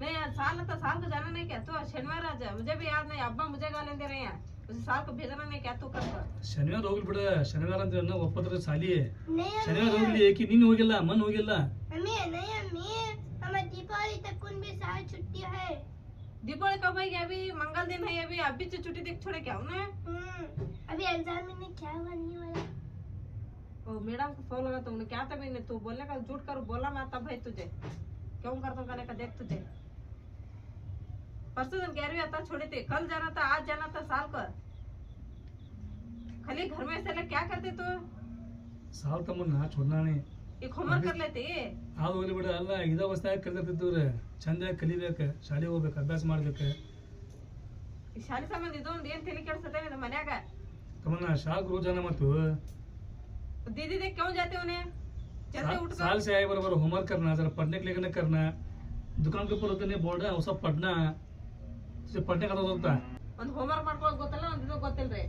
नहीं यार साल तो साल को जाना नहीं क्या? तो शनिवार आ जा। मुझे भी याद नहीं अब्बा मुझे गा दे रहे हैं। उस साल को भेजना नहीं क्या तू कर ಶನಿವಾರ ಹೋಗ್ಲಿ ಬಿಡ ಶನಿವಾರ ಅಂದ್ರೆ ಇನ್ನೂ ಒಪ್ಪತ್ರ ಸಾಲಿ नहीं ಶನಿವಾರ ಹೋಗ್ಲಿ ಏಕಿ ನಿನ್ನ ಹೋಗಿಲ್ಲ ಮನ್ ಹೋಗಿಲ್ಲ मम्मी नहीं मम्मी हमारे दीपावली तक उन भी साल छुट्टी है दीपावली कब आएगी अभी मंगल दिन है अभी अभी से छुट्टी देख छोड़े क्या उन्हें हम्म, अभी एग्जाम में क्या बनने वाला ओ मैडम को फोन लगा तुमने क्या था मैंने तू बोलने का झूठ कर बोला मैं तब भाई तुझे क्यों करता हूँ कहने का देख तुझे परसों दिन ग्यारहवीं आता छोड़ी थी कल जाना था आज जाना था साल का खाली घर में ऐसे ले क्या करती तू ಸಾಲ್ ತಮ್ಮನ್ನ ಚೊಡ್ನಾಣಿ एक होमवर्क कर लेती ಅದು ಹೋಗ್ಲಿ ಬಿಡ ಅಲ್ಲ ಇದ ಅವಸ್ಥೆಯಾಗ ಕಲಿತಿದ್ದವ್ರೆ ಚಂದಾಗಿ ಕಲಿಬೇಕು ಶಾಲೆಗೆ ಹೋಗ್ಬೇಕು ಅಭ್ಯಾಸ ಮಾಡ್ಬೇಕು ಈ ಶಾಲೆ ಸಂಬಂಧ ಇದೊಂದು ಏನ್ ತಲೆ ಕೆಡ್ಸತ್ತೆ ನಿನ್ನ ಮನ್ಯಾಗ ತಮ್ಮನ್ನ ಶಾಕ್ ರೋಜ್ ಜನ ಮತ್ತು दीदी देख क्यों जाते उन्हें जल्दी उठ कर साल से आए बराबर होमवर्क करना जरा पढ़ने के लिए नहीं करना दुकान के ऊपर होते नहीं बोर्ड है वो सब पढ़ना तुझे पढ़ने का तो होता है ಒಂದ್ ಹೋಮ್ವರ್ಕ್ ಮಾಡ್ಕೊಳಕ್ ಗೊತ್ತಲ್ಲ ಒಂದ್ ಇದು ಗೊತ್ತಿಲ್ರಿ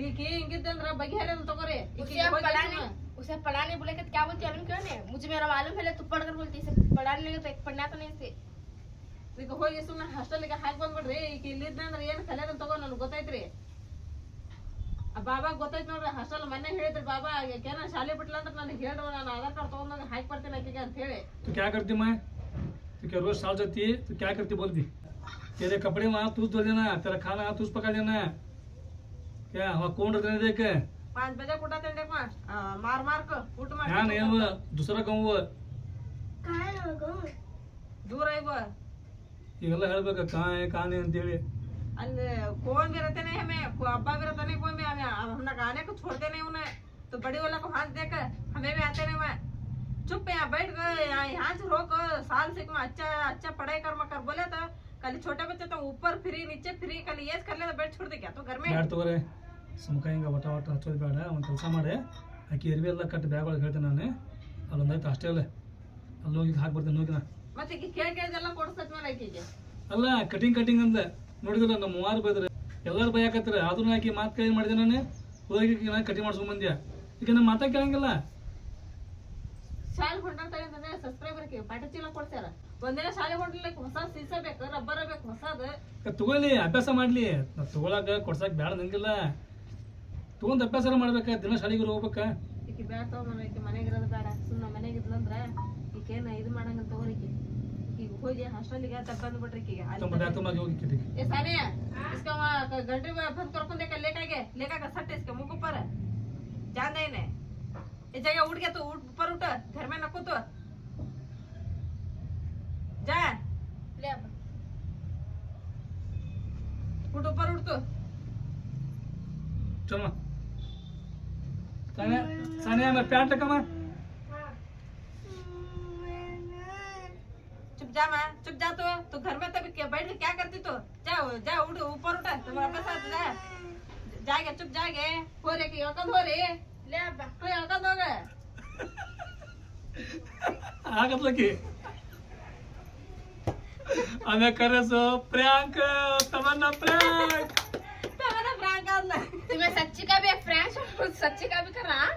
ಈಗ ಹಿಂಗಿದ್ದಂದ್ರ ಬಗೆಹರಿಯಲ್ಲ ತಗೋರಿ उसे ಈಕಿಗ್ ಹೋಗಿ पढ़ाने ಸುಮ್ನೆ. उसे पढ़ाने बोले कि क्या बोलती है क्यों नहीं मुझे मेरा मालूम है तू पढ़ कर बोलती इसे पढ़ाने लगे तो एक पढ़ना तो नहीं इसे ಈಗ ಹೋಗಿ ಸುಮ್ಮನೆ ಹಾಸ್ಟೆಲ್ಗೆ ಹಾಕಿ ಬಂದ್ಬಿಡ್ರಿ ಈಗ ಇಲ್ಲಿದ್ದಂದ್ರ ಏನ್ ಕಲಿಯೋದ್ ತಗೋ ನನ್ಗೆ ಗೊತ್ತೈತ್ರಿ ಆ ಬಾಬಾ ಗೊತ್ತೈತ್ ನೋಡ್ರಿ ಹಾಸ್ಟೆಲ್ ಮೊನ್ನೆ ಹೇಳಿದ್ರಿ ಬಾಬಾ ಏನ ಶಾಲೆ ಬಿಟ್ಲ ಅಂದ್ರೆ ನನಗೆ ಹೇಳ್ರಿ ನಾನು ಆಧಾರ್ ಕಾರ್ಡ್ ತಗೊಂಡಾಗ ಹಾಕಿ ಬರ್ತೀನಿ ಆಕಿಗೆ ಅಂತ ಹೇಳಿ तो क्या करती मैं तो क्या रोज साल जाती है तो क्या करती बोलती तेरे कपड़े वहाँ तू धो लेना तेरा खाना वहाँ तू पका लेना है। क्या वहाँ कौन रखने देख पाँच बजे कुटा तेरे मार मार मार को। उठ मार दूसरा गाँव वो। कहाँ है गाँव? दूर है वो। ये गला हर बका कहाँ है कहाँ नहीं अंतिले अन्य कौन भी रहते नहीं हमें अब्बा भी रहते नहीं कोई में हमें। हमने गाने को छोड़ते नहीं उन्हें। तो बड़ी वाला को हाथ देकर हमें भी आते नहीं मैं चुप यहाँ बैठ गए यहाँ से रोक साल से अच्छा अच्छा पढ़ाई कर्म कर बोले तो कल छोटे बच्चे तो ऊपर फ्री नीचे फ्री कल ये कर ले तो बैठ छोड़ दे क्या तो घर में ಬ್ಯಾಡ ತಗೋರೆ ಸುಮ್ಕ ಹಿಂಗೆ ಒಟ ಒಟ ಹಚ್ಚೋದು ಬೇಡ ಒಂದು ಕೆಲಸ ಮಾಡಿ ಆಕೆ ಎರ್ಬಿ ಎಲ್ಲ ಕಟ್ಟು ಬ್ಯಾಗ್ ಒಳಗೆ ಹೇಳ್ತೇನೆ ನಾನು ಅಲ್ಲೊಂದೈತೆ ಅಷ್ಟೇ ಅಲ್ಲ ಅಲ್ಲಿ ಹೋಗಿ ಹಾಕಿ ಬರ್ತೀನಿ ಹೋಗಿ ನಾ ಮತ್ತೆ ಈಗ ಕೇಳಿ ಕೇಳಿದೆಲ್ಲ ಕೊಡಿಸ್ತದ ಮೇಲೆ ಆಕೆಗೆ ಅಲ್ಲ ಕಟಿಂಗ್ ಕಟಿಂಗ್ ಅಂದ ನೋಡಿದ್ರ ನಮ್ಮ ಮೂವಾರು ಬೈದ್ರೆ ಎಲ್ಲರೂ ಬೈಯಾಕತ್ತಾರೆ ಆದ್ರೂ ಆಕಿ ಮಾತು ಕೇಳಿ ಮಾಡಿದೆ ನಾನು ಹೋಗಿ ನಾನು ಕಟಿಂಗ್ ಮಾಡ್ಸ್ಕೊಂಡ್ ಬಂದ್ಯಾ ಈಗ ನಮ್ಮ ಮಾತಾ ಕೇಳಂಗಿಲ್ಲ ಶಾಲೆ ಹೊಂಡಾಡ್ತಾರೆ ಸಬ್ಸ್ಕ್ರೈಬರ್ಗೆ ಪಾಠ ಚೀಲ ಕೊಡ್ತಾರ ಒಂದಿನ ಶಾಲೆ ಹೊಂಡ್ಲಿಕ್ಕೆ ಹೊಸ ಸೀಸ ಬೇಕು ರಬ್ಬರ ಬೇಕು ಹೊಸದ. ತಗೊಳ್ಳಿ ಅಭ್ಯಾಸ ಮಾಡ್ಲಿ. ತಗೊಳಕ ಕೊಡ್ಸಕ್ ಬೇಡ ನಂಗಿಲ್ಲ. ತಗೊಂಡ್ ಅಭ್ಯಾಸ ಮಾಡ್ಬೇಕ ದಿನ ಶಾಲೆಗೆ ಹೋಗ್ಬೇಕ. ಈಕಿ ಬೇಡ ತಗೊಂಡ್ ಈಕಿ ಮನೆಗೆ ಇರೋದು ಬೇಡ ಸುಮ್ಮನೆ ಮನೆಗೆ ಇದ್ಲಂದ್ರ ಈಕೇನ ಇದು ಮಾಡಂಗ ತಗೋರಿಕಿ ಈ ಹೋಗಿ ಹಾಸ್ಟೆಲ್ಗೆ ತಪ್ಪ ಅಂದ್ಬಿಟ್ರಿ ಏ ಗಂಟ್ರಿ ಬಂದ್ ಕರ್ಕೊಂಡೆ ಲೇಕಾಗೆ ಲೇಕಾಗ ಸಟ್ಟೆ ಇಸ್ಕ ಮುಗುಪ್ಪಾರ ಜಾಂದೇನೆ ये जगह उठ गया तो उठ ऊपर उठ घर में नको तो। जा। उठ ऊपर उठ तो। चलो सानिया सानिया मैं प्यार तक मैं चुप जा मैं चुप जा तो। तो घर में तभी क्या बैठ के क्या करती तो? जा जा उठ ऊपर उठा तुम्हारे तो पास आ जा। जाएगा चुप जाएगा हो रे की अकल हो रही? ले अब कोई अकल हो गए ಆಗತ್ಲಕ್ಕಿ ಆಮೇಲೆ ಕರೆಸು ಪ್ರ್ಯಾಂಕ್ ತಮನ್ನ ಪ್ರ್ಯಾಂಕ್ तुम्हारा फ्रैंक करना तुम्हें सच्ची का भी फ्रेंच सच्ची का भी कर रहा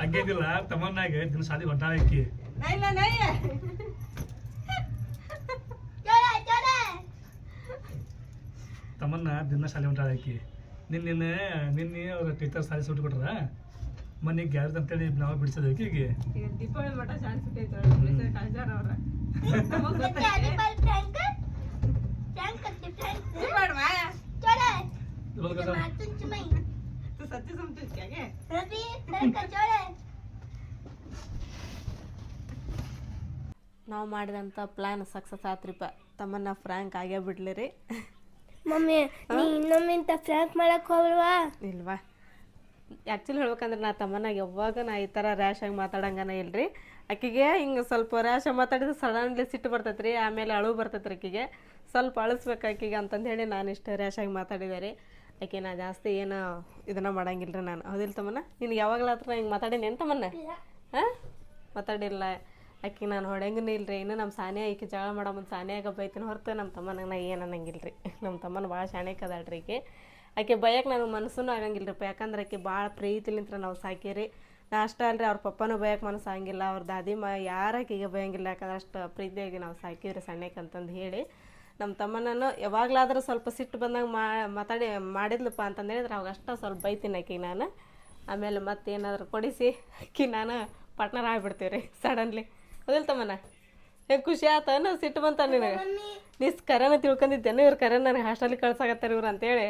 ಹಂಗೇನಿಲ್ಲ ತಮನ್ನಾಗೆ ದಿನ ಶಾಲೆಗೆ ಹೊಂಟಾಳಕ್ಕಿ नहीं नहीं नहीं है चोरा चोरा ತಮ್ಮನ್ನ ದಿನ ಶಾಲೆ ಹೊಂಟಾಳಕ್ಕಿ ನಿನ್ನೆ ನಿನ್ನೆ ಅವ್ರ ಟೀಚರ್ ಸಾರಿ ಸುಟ್ಟು ಕೊಟ್ರ ಮೊನ್ನೆ ಗ್ಯಾರೇಜ್ ಅಂತೇಳಿ ನಾವು ಬಿಡಿಸೋದು ಈಗ ನಾವು ಮಾಡಿದಂಥ ಪ್ಲ್ಯಾನ್ ಸಕ್ಸಸ್ ಆತ್ರಿಪ್ಪ. ತಮ್ಮನ್ನು ಫ್ರ್ಯಾಂಕ್ ಆಗೇ ಬಿಡ್ಲಿ ರೀ ಮಮ್ಮಿ ನೀ ಇನ್ನೊಮ್ಮೆ ಇಂಥ ಫ್ರ್ಯಾಂಕ್ ಮಾಡಕ್ ಹೋಗ್ಲ್ವಾ? ಇಲ್ವಾ? ಆ್ಯಕ್ಚುಲಿ ಹೇಳ್ಬೇಕಂದ್ರೆ ನಾ ತಮ್ಮನಾಗ ಯಾವಾಗ ನಾ ಈ ಥರ ಆಗಿ ಮಾತಾಡಂಗನ ಇಲ್ರಿ. ಆಕಿಗೆ ಹಿಂಗೆ ಸ್ವಲ್ಪ ರ್ಯಾಶಾಗಿ ಮಾತಾಡಿದ್ರೆ ಸಡನ್ಲಿ ಸಿಟ್ಟು ಬರ್ತೈತೆ ರೀ ಆಮೇಲೆ ಅಳು ಬರ್ತೈತೆ ರೀ ಆಕಿಗೆ. ಸ್ವಲ್ಪ ಅಳಿಸ್ಬೇಕು ಆಕಿಗೆ ಅಂತಂದು ಹೇಳಿ ನಾನು ಇಷ್ಟು ಆಗಿ ಮಾತಾಡಿದೆ ರೀ. ಆಕೆ ನಾ ಜಾಸ್ತಿ ಏನು ಇದನ್ನ ಮಾಡಂಗಿಲ್ಲ ರೀ ನಾನು. ಹೌದಿಲ್ಲ ತಮ್ಮನ? ನಿನಗೆ ಯಾವಾಗಲಾತ್ರ ಹಿಂಗೆ ಮಾತಾಡೀನಿ ಏನು ತಮ್ಮನ್ನ? ಹಾಂ? ಮಾತಾಡಿಲ್ಲ. ಆಕೆ ನಾನು ಹೊಡೆಂಗೂ ರೀ ಇನ್ನು ನಮ್ಮ ಸಾನೆ ಈಕೆ ಜಗಳ ಮಾಡೋ ಮುಂದೆ ಸಾನ್ಯಾಗ ಬೈತೀನಿ. ಹೊರತು ನಮ್ಮ ತಮ್ಮನಾಗ ನಾ ಏನು ಅನ್ನಂಗಿಲ್ಲ ರೀ *laughs* ನಮ್ಮ ತಮ್ಮನ ಭಾಳ ಶಾಣೆಕ್ ಅದಾಳ್ರಿ ಈಕೆ. ಆಕೆ ಬಯಕ್ಕೆ ನನಗೆ ಮನಸ್ಸೂ ಆಗಂಗಿಲ್ಲ ರೀ ಯಾಕಂದ್ರೆ ಆಕೆ ಭಾಳ ಪ್ರೀತಿಲಿಂತ್ರ ನಾವು ಸಾಕೀರಿ ನಾ ಅಷ್ಟೇ ಅಲ್ರಿ ಅವ್ರ ಪಪ್ಪನೂ ಬಯಕ್ಕೆ ಮನಸ್ಸು ಆಗಂಗಿಲ್ಲ, ಅವ್ರ ದಾದಿ ಮ ಯಾರ ಆಕೆಗೆ ಬಯಂಗಿಲ್ಲ, ಯಾಕಂದ್ರೆ ಅಷ್ಟು ಪ್ರೀತಿಯಾಗಿ ನಾವು ಸಾಕೀವ್ರಿ ಸಣ್ಣಕ್ಕೆ ಅಂತಂದು ಹೇಳಿ. ನಮ್ಮ ತಮ್ಮನನ್ನು ಯಾವಾಗಲಾದ್ರೂ ಸ್ವಲ್ಪ ಸಿಟ್ಟು ಬಂದಾಗ ಮಾತಾಡಿ ಮಾಡಿದ್ಲಪ್ಪ ಅಂತಂದು ಹೇಳಿದ್ರೆ ಅವಾಗ ಅಷ್ಟ ಸ್ವಲ್ಪ ಬೈತೀನಿ ಆಕೆ ನಾನು. ಆಮೇಲೆ ಮತ್ತೇನಾದರೂ ಕೊಡಿಸಿ, ಆಕೆ ನಾನು ಪಾರ್ಟ್ನರ್ ಆಗಿಬಿಡ್ತೀವಿ ರೀ ಸಡನ್ಲಿ. ಹೌದಿಲ್ಲ ತಮ್ಮನ ಹೆಂಗೆ ಖುಷಿ ಆತನ ಸಿಟ್ಟು ಬಂತ ನಿನಗೆ? ನೀ ಕರೆನ ತಿಳ್ಕೊಂಡಿದ್ದೇನೆ ಇವ್ರು ಕರೆನ ನನಗೆ ಹಾಸ್ಟೆಲಿಗೆ ಕಳ್ಸಾಕತ್ತಾರ ಇವ್ರು ಅಂತೇಳಿ.